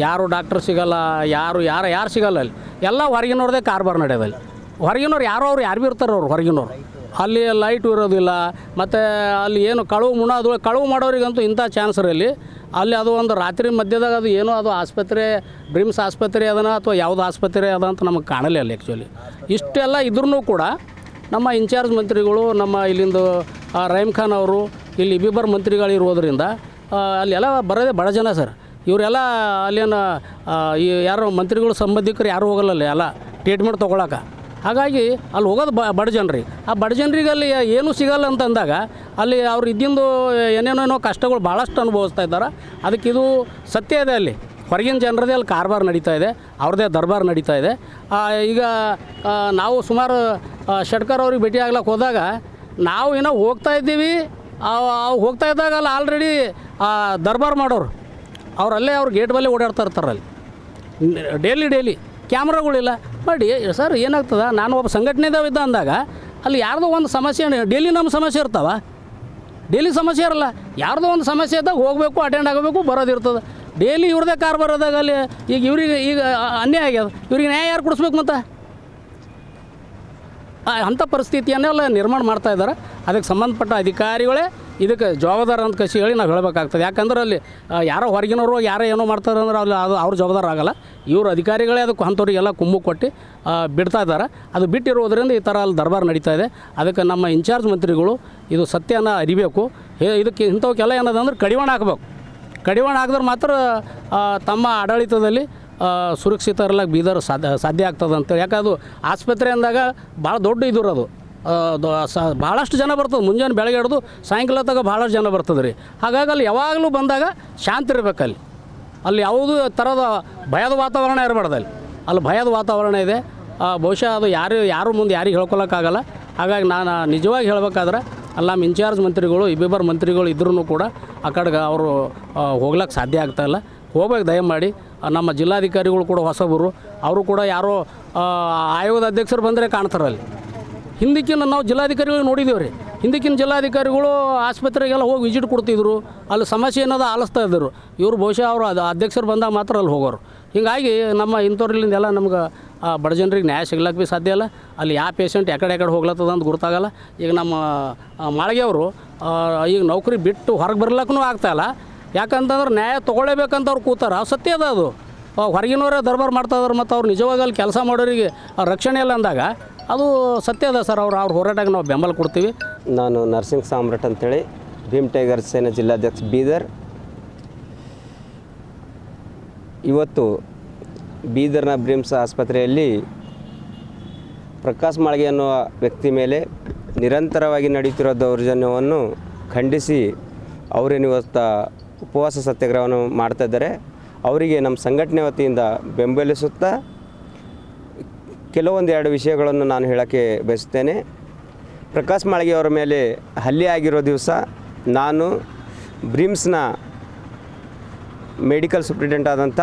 ಯಾರು ಡಾಕ್ಟರ್ ಸಿಗಲ್ಲ, ಯಾರು ಯಾರು ಯಾರು ಸಿಗಲ್ಲ ಅಲ್ಲಿ. ಎಲ್ಲ ಹೊರಗಿನವ್ರದೇ ಕಾರ್ಬಾರ್ ನಡೆಯೋದಲ್ಲಿ ಹೊರಗಿನವ್ರು ಯಾರೋ ಅವ್ರು ಯಾರು ಭೀ ಇರ್ತಾರೆ ಅವ್ರು ಹೊರಗಿನವ್ರು. ಅಲ್ಲಿ ಲೈಟು ಇರೋದಿಲ್ಲ, ಮತ್ತು ಅಲ್ಲಿ ಏನು ಕಳುವು ಮುಣೋದು ಕಳುವು ಮಾಡೋರಿಗಂತೂ ಇಂಥ ಚಾನ್ಸ್ ಇರಲಿ ಅಲ್ಲಿ. ಅದು ಒಂದು ರಾತ್ರಿ ಮಧ್ಯದಾಗ ಅದು ಏನೋ ಅದು ಆಸ್ಪತ್ರೆ ಡ್ರೀಮ್ಸ್ ಆಸ್ಪತ್ರೆ ಅದನ ಅಥವಾ ಯಾವುದು ಆಸ್ಪತ್ರೆ ಅದ ಅಂತ ನಮಗೆ ಕಾಣಲೇ ಅಲ್ಲಿ ಆ್ಯಕ್ಚುಲಿ ಇಷ್ಟೆಲ್ಲ ಇದ್ರೂ ಕೂಡ ನಮ್ಮ ಇನ್ಚಾರ್ಜ್ ಮಂತ್ರಿಗಳು, ನಮ್ಮ ಇಲ್ಲಿಂದು ರಹೀಮ್ ಖಾನ್ ಅವರು, ಇಲ್ಲಿ ಇಬ್ಬಿಬ್ಬರು ಮಂತ್ರಿಗಳಿರೋದ್ರಿಂದ ಅಲ್ಲೆಲ್ಲ ಬರೋದೇ ಬಡ ಜನ ಸರ್. ಇವರೆಲ್ಲ ಅಲ್ಲೇನು ಈ ಯಾರು ಮಂತ್ರಿಗಳು ಸಂಬಂಧಿಕರು ಯಾರು ಹೋಗಲ್ಲ ಅಲ್ಲಿ ಎಲ್ಲ ಟ್ರೀಟ್ಮೆಂಟ್ ತೊಗೊಳಕ್ಕೆ ಹಾಗಾಗಿ ಅಲ್ಲಿ ಹೋಗೋದು ಬ ಬಡ ಜನರಿ. ಆ ಬಡ ಜನರಿಗೆ ಅಲ್ಲಿ ಏನೂ ಸಿಗಲ್ಲ ಅಂತ ಅಂದಾಗ ಅಲ್ಲಿ ಅವ್ರು ಇದ್ದಿಂದು ಏನೇನೇನೋ ಕಷ್ಟಗಳು ಭಾಳಷ್ಟು ಅನುಭವಿಸ್ತಾ ಇದ್ದಾರೆ. ಅದಕ್ಕೆ ಇದು ಸತ್ಯ ಇದೆ ಅಲ್ಲಿ. ಹೊರಗಿನ ಜನರದೇ ಅಲ್ಲಿ ಕಾರ್ಬಾರ್ ನಡೀತಾ ಇದೆ. ಅವ್ರದ್ದೇ ದರ್ಬಾರ್ ನಡೀತಾ ಇದೆ. ಈಗ ನಾವು ಸುಮಾರು ಷಟ್ಕರ್ ಅವ್ರಿಗೆ ಭೇಟಿ ಆಗ್ಲಕ್ಕೆ ಹೋದಾಗ ನಾವು ಏನೋ ಹೋಗ್ತಾ ಇದ್ದೀವಿ. ಅವು ಹೋಗ್ತಾ ಇದ್ದಾಗ ಅಲ್ಲಿ ಆಲ್ರೆಡಿ ದರ್ಬಾರ್ ಮಾಡೋರು. ಅವರಲ್ಲೇ ಅವ್ರು ಗೇಟ್ ಬಲ್ಲೇ ಓಡಾಡ್ತಾ ಇರ್ತಾರೆ ಅಲ್ಲಿ. ಡೈಲಿ ಡೈಲಿ ಕ್ಯಾಮ್ರಾಗಳಿಲ್ಲ. ಮಾಡಿ, ಸರ್, ಏನಾಗ್ತದ? ನಾನು ಒಬ್ಬ ಸಂಘಟನೆದವ ಇದ್ದ ಅಂದಾಗ, ಅಲ್ಲಿ ಯಾರ್ದೋ ಒಂದು ಸಮಸ್ಯೆ ಡೈಲಿ ನಮ್ಮ ಸಮಸ್ಯೆ ಇರ್ತಾವ. ಡೈಲಿ ಸಮಸ್ಯೆ ಇರಲ್ಲ. ಯಾರ್ದೋ ಒಂದು ಸಮಸ್ಯೆ ಇದ್ದಾಗ ಹೋಗಬೇಕು ಅಟೆಂಡ್ ಆಗಬೇಕು ಬರೋದಿರ್ತದೆ ಡೈಲಿ ಇವ್ರದೇ ಕಾರ್ ಬರೋದಾಗ ಅಲ್ಲಿ ಈಗ ಇವ್ರಿಗೆ, ಈಗ ಅನ್ಯಾಯ ಆಗ್ಯದ. ಇವ್ರಿಗೆ ನ್ಯಾಯ ಯಾರು ಕೊಡಿಸ್ಬೇಕು ಮತ್ತೆ? ಅಂಥ ಪರಿಸ್ಥಿತಿಯನ್ನೆಲ್ಲ ನಿರ್ಮಾಣ ಮಾಡ್ತಾ ಇದ್ದಾರೆ. ಅದಕ್ಕೆ ಸಂಬಂಧಪಟ್ಟ ಅಧಿಕಾರಿಗಳೇ ಇದಕ್ಕೆ ಜವಾಬ್ದಾರ ಅಂತ ಕಸಿ ಹೇಳಿ ನಾವು ಹೇಳಬೇಕಾಗ್ತದೆ. ಯಾಕಂದ್ರೆ ಅಲ್ಲಿ ಯಾರೋ ಹೊರಗಿನವರು ಯಾರೋ ಏನೋ ಮಾಡ್ತಾರೆ ಅಂದ್ರೆ ಅಲ್ಲಿ ಅದು ಅವ್ರ ಜವಾಬ್ದಾರ ಆಗಲ್ಲ. ಇವರು ಅಧಿಕಾರಿಗಳೇ ಅದಕ್ಕೆ ಅಂಥವ್ರಿಗೆಲ್ಲ ಕುಮ್ಮು ಕೊಟ್ಟು ಬಿಡ್ತಾ ಇದ್ದಾರೆ. ಅದು ಬಿಟ್ಟಿರೋದ್ರಿಂದ ಈ ಥರ ಅಲ್ಲಿ ದರ್ಬಾರ್ ನಡೀತಾ ಇದೆ. ಅದಕ್ಕೆ ನಮ್ಮ ಇನ್ಚಾರ್ಜ್ ಮಂತ್ರಿಗಳು ಇದು ಸತ್ಯನ ಅರಿಬೇಕು. ಇದಕ್ಕೆ ಇಂಥವಕ್ಕೆಲ್ಲ ಏನದ ಅಂದ್ರೆ ಕಡಿವಾಣ ಹಾಕಬೇಕು. ಕಡಿವಾಣ ಹಾಕಿದ್ರೆ ಮಾತ್ರ ತಮ್ಮ ಆಡಳಿತದಲ್ಲಿ ಸುರಕ್ಷಿತರಲ್ಲ ಬೀದರ್ ಸಾಧ್ಯ ಸಾಧ್ಯ ಆಗ್ತದೆ ಯಾಕೆ ಅದು ಆಸ್ಪತ್ರೆ ಅಂದಾಗ ಭಾಳ ದೊಡ್ಡ ಇದ್ರು ಅದು ಆ, ದೊ- ಸ ಭಾಳಷ್ಟು ಜನ ಬರ್ತದೆ. ಮುಂಜಾನೆ ಬೆಳಗ್ಗೆ ಹಿಡಿದು ಸಾಯಂಕಾಲ ತಗ ಭಾಳಷ್ಟು ಜನ ಬರ್ತದೆ ರೀ. ಹಾಗಾಗಿ ಅಲ್ಲಿ ಯಾವಾಗಲೂ ಬಂದಾಗ ಶಾಂತಿ ಇರ್ಬೇಕು ಅಲ್ಲಿ. ಅಲ್ಲಿ ಯಾವುದೂ ಥರದ ಭಯದ ವಾತಾವರಣ ಇರಬಾರ್ದು ಅಲ್ಲಿ? ಅಲ್ಲಿ ಭಯದ ವಾತಾವರಣ ಇದೆ. ಬಹುಶಃ ಅದು ಯಾರು ಯಾರು ಮುಂದೆ ಯಾರಿಗೆ ಹೇಳ್ಕೊಳಕ್ಕಾಗಲ್ಲ. ಹಾಗಾಗಿ ನಾನು ನಿಜವಾಗಿ ಹೇಳಬೇಕಾದ್ರೆ ಅಲ್ಲಿ, ನಮ್ಮ ಇನ್ಚಾರ್ಜ್ ಮಂತ್ರಿಗಳು, ಇಬ್ಬಿಬ್ಬರು ಮಂತ್ರಿಗಳು ಇದ್ರೂ ಕೂಡ ಆ ಕಡೆಗೆ ಅವರು ಹೋಗ್ಲಿಕ್ಕೆ ಸಾಧ್ಯ ಆಗ್ತಾಯಿಲ್ಲ ಹೋಗ್ಬೇಕು ದಯಮಾಡಿ. ನಮ್ಮ ಜಿಲ್ಲಾಧಿಕಾರಿಗಳು ಕೂಡ ಹೊಸಬರು. ಅವರು ಕೂಡ ಯಾರೋ ಆಯೋಗದ ಅಧ್ಯಕ್ಷರು ಬಂದರೆ ಕಾಣ್ತಾರೆ ಅಲ್ಲಿ ಹಿಂದಕ್ಕಿನ ನಾವು ಜಿಲ್ಲಾಧಿಕಾರಿಗಳು ನೋಡಿದ್ದೀವಿ ರೀ. ಹಿಂದಕ್ಕಿನ ಜಿಲ್ಲಾಧಿಕಾರಿಗಳು ಆಸ್ಪತ್ರೆಗೆಲ್ಲ ಹೋಗಿ ವಿಸಿಟ್ ಕೊಡ್ತಿದ್ರು. ಅಲ್ಲಿ ಸಮಸ್ಯೆ ಏನದ ಆಲಿಸ್ತಾ ಇದ್ದರು. ಇವರು ಬಹುಶಃ ಅವರು ಅದು ಅಧ್ಯಕ್ಷರು ಬಂದಾಗ ಮಾತ್ರ ಅಲ್ಲಿ ಹೋಗೋರು. ಹೀಗಾಗಿ ನಮ್ಮ ಇಂಥವ್ರಲ್ಲಿಂದೆಲ್ಲ ನಮ್ಗೆ ಬಡ ಜನರಿಗೆ ನ್ಯಾಯ ಸಿಗ್ಲಕ್ಕೆ ಭೀ ಸಾಧ್ಯ ಇಲ್ಲ. ಅಲ್ಲಿ ಯಾವ ಪೇಷಂಟ್ ಯಾಕಡೆ ಯಾಕಡೆ ಹೋಗ್ಲತ್ತದ ಅಂತ ಗೊತ್ತಾಗಲ್ಲ ಈಗ ನಮ್ಮ ಮಾಳಿಗೆಯವರು ಈಗ ನೌಕರಿ ಬಿಟ್ಟು ಹೊರಗೆ ಬರ್ಲಕ್ಕೂ ಆಗ್ತಾಯಿಲ್ಲ ಯಾಕಂತಂದ್ರೆ ನ್ಯಾಯ ತೊಗೊಳ್ಳೇಬೇಕಂತ ಅವ್ರು ಕೂತಾರ. ಸತ್ಯ ಅದ ಅದು. ಹೊರಗಿನವರೇ ದರ್ಬಾರ್ ಮಾಡ್ತಾ ಇದಾರೆ ಮತ್ತು ಅವ್ರು ನಿಜವಾಗಿ ಅಲ್ಲಿ ಕೆಲಸ ಮಾಡೋರಿಗೆ ರಕ್ಷಣೆ ಇಲ್ಲ ಅಂದಾಗ ಅದು ಸತ್ಯ ಅದ ಸರ್ ಅವ್ರು ಅವ್ರ ಹೋರಾಟಕ್ಕೆ ನಾವು ಬೆಂಬಲ ಕೊಡ್ತೀವಿ. ನಾನು ನರ್ಸಿಂಗ್ ಸಾಮ್ರಾಟ್ ಅಂತೇಳಿ, ಭೀಮ್ ಟೈಗರ್ ಸೇನಾ ಜಿಲ್ಲಾಧ್ಯಕ್ಷ ಬೀದರ್. ಇವತ್ತು ಬೀದರ್ನ ಬ್ರಿಮ್ಸ್ ಆಸ್ಪತ್ರೆಯಲ್ಲಿ ಪ್ರಕಾಶ್ ಮಾಳ್ಗೆ ಅನ್ನುವ ವ್ಯಕ್ತಿ ಮೇಲೆ ನಿರಂತರವಾಗಿ ನಡೆಯುತ್ತಿರುವ ದೌರ್ಜನ್ಯವನ್ನು ಖಂಡಿಸಿ ಅವರೇನು ಇವತ್ತು ಉಪವಾಸ ಸತ್ಯಾಗ್ರಹವನ್ನು ಮಾಡ್ತಾ ಇದ್ದಾರೆ. ಅವರಿಗೆ ನಮ್ಮ ಸಂಘಟನೆ ವತಿಯಿಂದ ಬೆಂಬಲಿಸುತ್ತಾ ಕೆಲವೊಂದು ಎರಡು ವಿಷಯಗಳನ್ನು ನಾನು ಹೇಳೋಕ್ಕೆ ಬಯಸ್ತೇನೆ ಪ್ರಕಾಶ್ ಮಾಳಿಗೆ ಅವರ ಮೇಲೆ ಹಲ್ಲೆ ಆಗಿರೋ ದಿವಸ ನಾನು ಬ್ರಿಮ್ಸ್ನ ಮೆಡಿಕಲ್ ಸೂಪ್ರಿಟೆಂಟ್ ಆದಂಥ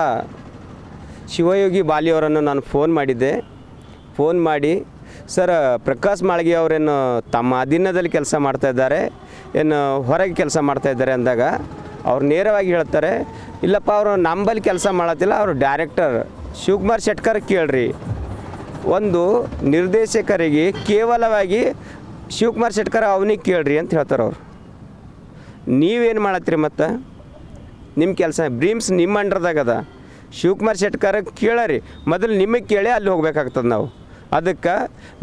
ಶಿವಯೋಗಿ ಬಾಲಿ ಅವರನ್ನು ನಾನು ಫೋನ್ ಮಾಡಿದ್ದೆ. ಫೋನ್ ಮಾಡಿ, ಸರ್, ಪ್ರಕಾಶ್ ಮಾಳಿಗೆ ಅವರೇನು ತಮ್ಮ ಅಧೀನದಲ್ಲಿ ಕೆಲಸ ಮಾಡ್ತಾಯಿದ್ದಾರೆ ಏನು ಹೊರಗೆ ಕೆಲಸ ಮಾಡ್ತಾಯಿದ್ದಾರೆ ಅಂದಾಗ ಅವ್ರು ನೇರವಾಗಿ ಹೇಳ್ತಾರೆ, ಇಲ್ಲಪ್ಪ, ಅವರು ನಂಬಲ್ಲಿ ಕೆಲಸ ಮಾಡತ್ತಿಲ್ಲ, ಅವರು ಡೈರೆಕ್ಟರ್ ಶಿವಕುಮಾರ್ ಶೆಟ್ಕರ್ ಕೇಳ್ರಿ ಒಂದು ನಿರ್ದೇಶಕರಿಗೆ ಕೇವಲವಾಗಿ ಶಿವಕುಮಾರ್ ಶೆಟ್ಕರ್ ಅವನಿಗೆ ಕೇಳ್ರಿ ಅಂತ ಹೇಳ್ತಾರೆ ಅವ್ರು. ನೀವೇನು ಮಾಡತ್ತೀರಿ ಮತ್ತು? ನಿಮ್ಮ ಕೆಲಸ ಬ್ರೀಮ್ಸ್ ನಿಮ್ಮ ಅಂಡರ್ದಾಗ ಅದ. ಶಿವಕುಮಾರ್ ಶೆಟ್ಕರ್ ಕೇಳರಿ. ಮೊದಲು ನಿಮಗೆ ಕೇಳಿ ಅಲ್ಲಿ ಹೋಗ್ಬೇಕಾಗ್ತದೆ ನಾವು. ಅದಕ್ಕೆ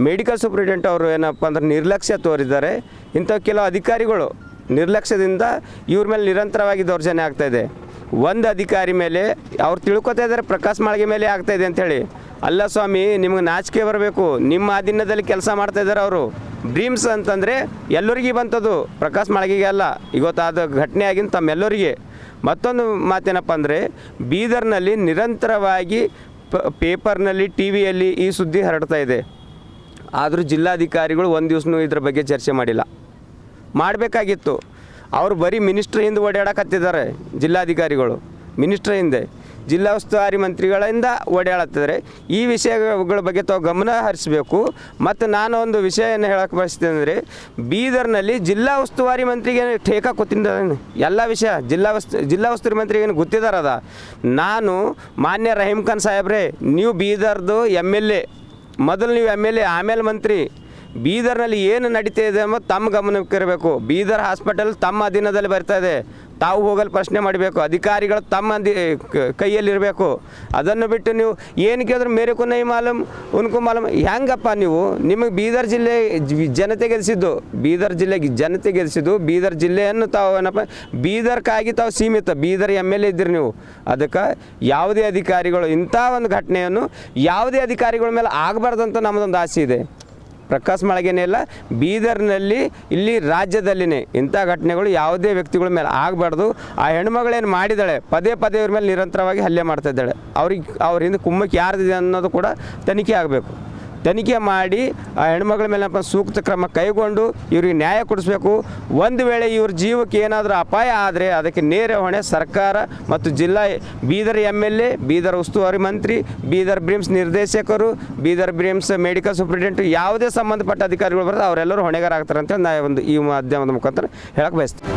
ಮೆಡಿಕಲ್ ಸೂಪ್ರಿಟೆಂಟ್ ಅವರು ಏನಪ್ಪ ಅಂದ್ರೆ ನಿರ್ಲಕ್ಷ್ಯ ತೋರಿದ್ದಾರೆ. ಇಂಥ ಕೆಲವು ಅಧಿಕಾರಿಗಳು ನಿರ್ಲಕ್ಷ್ಯದಿಂದ ಇವ್ರ ಮೇಲೆ ನಿರಂತರವಾಗಿ ದೌರ್ಜನ್ಯ ಆಗ್ತಾಯಿದೆ ಒಂದು ಅಧಿಕಾರಿ ಮೇಲೆ ಅವ್ರು ತಿಳ್ಕೊತಾ ಇದ್ದಾರೆ ಪ್ರಕಾಶ್ ಮಾಳಿಗೆ ಮೇಲೆ ಆಗ್ತಾಯಿದೆ ಅಂಥೇಳಿ ಅಲ್ಲ ಸ್ವಾಮಿ, ನಿಮ್ಗೆ ನಾಚಿಕೆ ಬರಬೇಕು. ನಿಮ್ಮ ಅಧೀನದಲ್ಲಿ ಕೆಲಸ ಮಾಡ್ತಾ ಇದ್ದಾರೆ ಅವರು. ಡ್ರೀಮ್ಸ್ ಅಂತಂದರೆ ಎಲ್ಲರಿಗೂ ಬಂತದು, ಪ್ರಕಾಶ್ ಮಾಳಿಗೆಗೆ ಅಲ್ಲ. ಇವತ್ತಾದ ಘಟನೆ ಆಗಿನ ತಮ್ಮೆಲ್ಲರಿಗೆ. ಮತ್ತೊಂದು ಮಾತೇನಪ್ಪ ಅಂದರೆ, ಬೀದರ್ನಲ್ಲಿ ನಿರಂತರವಾಗಿ ಪ, ಪೇಪರ್ನಲ್ಲಿ ಟಿ ವಿಯಲ್ಲಿ ಈ ಸುದ್ದಿ ಹರಡ್ತಾ ಇದೆ. ಆದರೂ ಜಿಲ್ಲಾಧಿಕಾರಿಗಳು ಒಂದು ದಿವಸನೂ ಇದ್ರ ಬಗ್ಗೆ ಚರ್ಚೆ ಮಾಡಿಲ್ಲ. ಮಾಡಬೇಕಾಗಿತ್ತು. ಅವರು ಬರೀ ಮಿನಿಸ್ಟ್ರ್ ಹಿಂದೆ ಓಡಾಡಕತ್ತಿದ್ದಾರೆ, ಜಿಲ್ಲಾಧಿಕಾರಿಗಳು. ಮಿನಿಸ್ಟ್ರ್ ಹಿಂದೆ. ಜಿಲ್ಲಾ ಉಸ್ತುವಾರಿ ಮಂತ್ರಿಗಳಿಂದ ಓಡಾಡುತ್ತಿದ್ದಾರೆ. ಈ ವಿಷಯಗಳ ಬಗ್ಗೆ ತಾವು ಗಮನ ಹರಿಸಬೇಕು. ಮತ್ತು ನಾನು ಒಂದು ವಿಷಯವನ್ನು ಹೇಳಕ್ಕೆ ಬಯಸ್ತೇನೆ ಅಂದರೆ, ಬೀದರ್ನಲ್ಲಿ ಜಿಲ್ಲಾ ಉಸ್ತುವಾರಿ ಮಂತ್ರಿಗೆ ಠೇಕ ಕೂತಿದ್ದ ಎಲ್ಲ ವಿಷಯ ಜಿಲ್ಲಾ ಉಸ್ತು, ಜಿಲ್ಲಾ ಉಸ್ತುವಾರಿ ಮಂತ್ರಿಗೆ ಗೊತ್ತಿದ್ದಾರದ ನಾನು ಮಾನ್ಯ ರಹೀಮ್ ಖಾನ್ ಸಾಹೇಬ್ರೆ, ನೀವು ಬೀದರ್ದು ಎಂ ಎಲ್ ಎ, ಮೊದಲು ನೀವು ಎಂ ಎಲ್ ಎ, ಆಮೇಲೆ ಮಂತ್ರಿ. ಬೀದರ್ನಲ್ಲಿ ಏನು ನಡೀತಾ ಇದೆ ಎಂಬ ತಮ್ಮ ಗಮನಕ್ಕಿರಬೇಕು ಬೀದರ್ ಹಾಸ್ಪಿಟಲ್ ತಮ್ಮ ಅಧೀನದಲ್ಲಿ ಬರ್ತಾ ಇದೆ. ತಾವು ಹೋಗಲು ಪ್ರಶ್ನೆ ಮಾಡಬೇಕು, ಅಧಿಕಾರಿಗಳು ತಮ್ಮ ಕೈಯಲ್ಲಿರಬೇಕು. ಅದನ್ನು ಬಿಟ್ಟು ನೀವು ಏನು ಕೇಳಿದ್ರೆ ಮೇರೆಕು ನೈ ಮಾಲಮ್ ಉನ್ಕು ಮಾಲಮ್ ಹೆಂಗಪ್ಪ ನೀವು? ನಿಮಗೆ ಬೀದರ್ ಜಿಲ್ಲೆ ಜನತೆ ಗೆಲ್ಲಿಸಿದ್ದು ಬೀದರ್ ಜಿಲ್ಲೆಗೆ ಜನತೆ ಗೆಲ್ಲಿಸಿದ್ದು ಬೀದರ್ ಜಿಲ್ಲೆಯನ್ನು ತಾವು ಏನಪ್ಪ ಬೀದರ್ಕಾಗಿ ತಾವು ಸೀಮಿತ, ಬೀದರ್ ಎಂ ಎಲ್ ಎ ಇದ್ದೀರಿ ನೀವು. ಅದಕ್ಕೆ ಯಾವುದೇ ಅಧಿಕಾರಿಗಳು ಇಂಥ ಒಂದು ಘಟನೆಯನ್ನು ಯಾವುದೇ ಅಧಿಕಾರಿಗಳ ಮೇಲೆ ಆಗಬಾರ್ದಂತ ನಮ್ಮದೊಂದು ಆಸೆ ಇದೆ. ಪ್ರಕಾಶ್ ಮಾಳಿಗೆನೇ ಇಲ್ಲ, ಬೀದರ್ನಲ್ಲಿ ಇಲ್ಲಿ ರಾಜ್ಯದಲ್ಲಿನೇ ಇಂಥ ಘಟನೆಗಳು ಯಾವುದೇ ವ್ಯಕ್ತಿಗಳ ಮೇಲೆ ಆಗಬಾರ್ದು. ಆ ಹೆಣ್ಮಗಳೇನು ಮಾಡಿದಾಳೆ ಪದೇ ಪದೇ ಇವ್ರ ಮೇಲೆ ನಿರಂತರವಾಗಿ ಹಲ್ಲೆ ಮಾಡ್ತಾ ಇದ್ದಾಳೆ. ಅವ್ರಿಗೆ ಅವ್ರ ಹಿಂದೆ ಕುಮ್ಮಕ್ಕೆ ಯಾರ್ದಿದೆ ಅನ್ನೋದು ಕೂಡ ತನಿಖೆ ಆಗಬೇಕು. ತನಿಖೆ ಮಾಡಿ ಆ ಹೆಣ್ಮಗಳ ಮೇಲೆ ಸೂಕ್ತ ಕ್ರಮ ಕೈಗೊಂಡು ಇವ್ರಿಗೆ ನ್ಯಾಯ ಕೊಡಿಸ್ಬೇಕು. ಒಂದು ವೇಳೆ ಇವ್ರ ಜೀವಕ್ಕೆ ಏನಾದರೂ ಅಪಾಯ ಆದರೆ ಅದಕ್ಕೆ ನೇರ ಹೊಣೆ ಸರ್ಕಾರ ಮತ್ತು ಜಿಲ್ಲಾ Bidar M L A Bidar ಉಸ್ತುವಾರಿ ಮಂತ್ರಿ, ಬೀದರ್ ಬ್ರಿಮ್ಸ್ ನಿರ್ದೇಶಕರು, ಬೀದರ್ ಬ್ರಿಮ್ಸ್ ಮೆಡಿಕಲ್ ಸೂಪ್ರಿಟೆಂಟ್ ಯಾವುದೇ ಸಂಬಂಧಪಟ್ಟ ಅಧಿಕಾರಿಗಳು ಬರ್ತದೆ ಅವರೆಲ್ಲರೂ ಹೊಣೆಗಾರ ಆಗ್ತಾರೆ ಅಂತ ನಾ ಒಂದು ಈ ಮಾಧ್ಯಮದ ಮುಖಾಂತರ ಹೇಳಕ್ಕೆ ಬಯಸ್ತೀನಿ.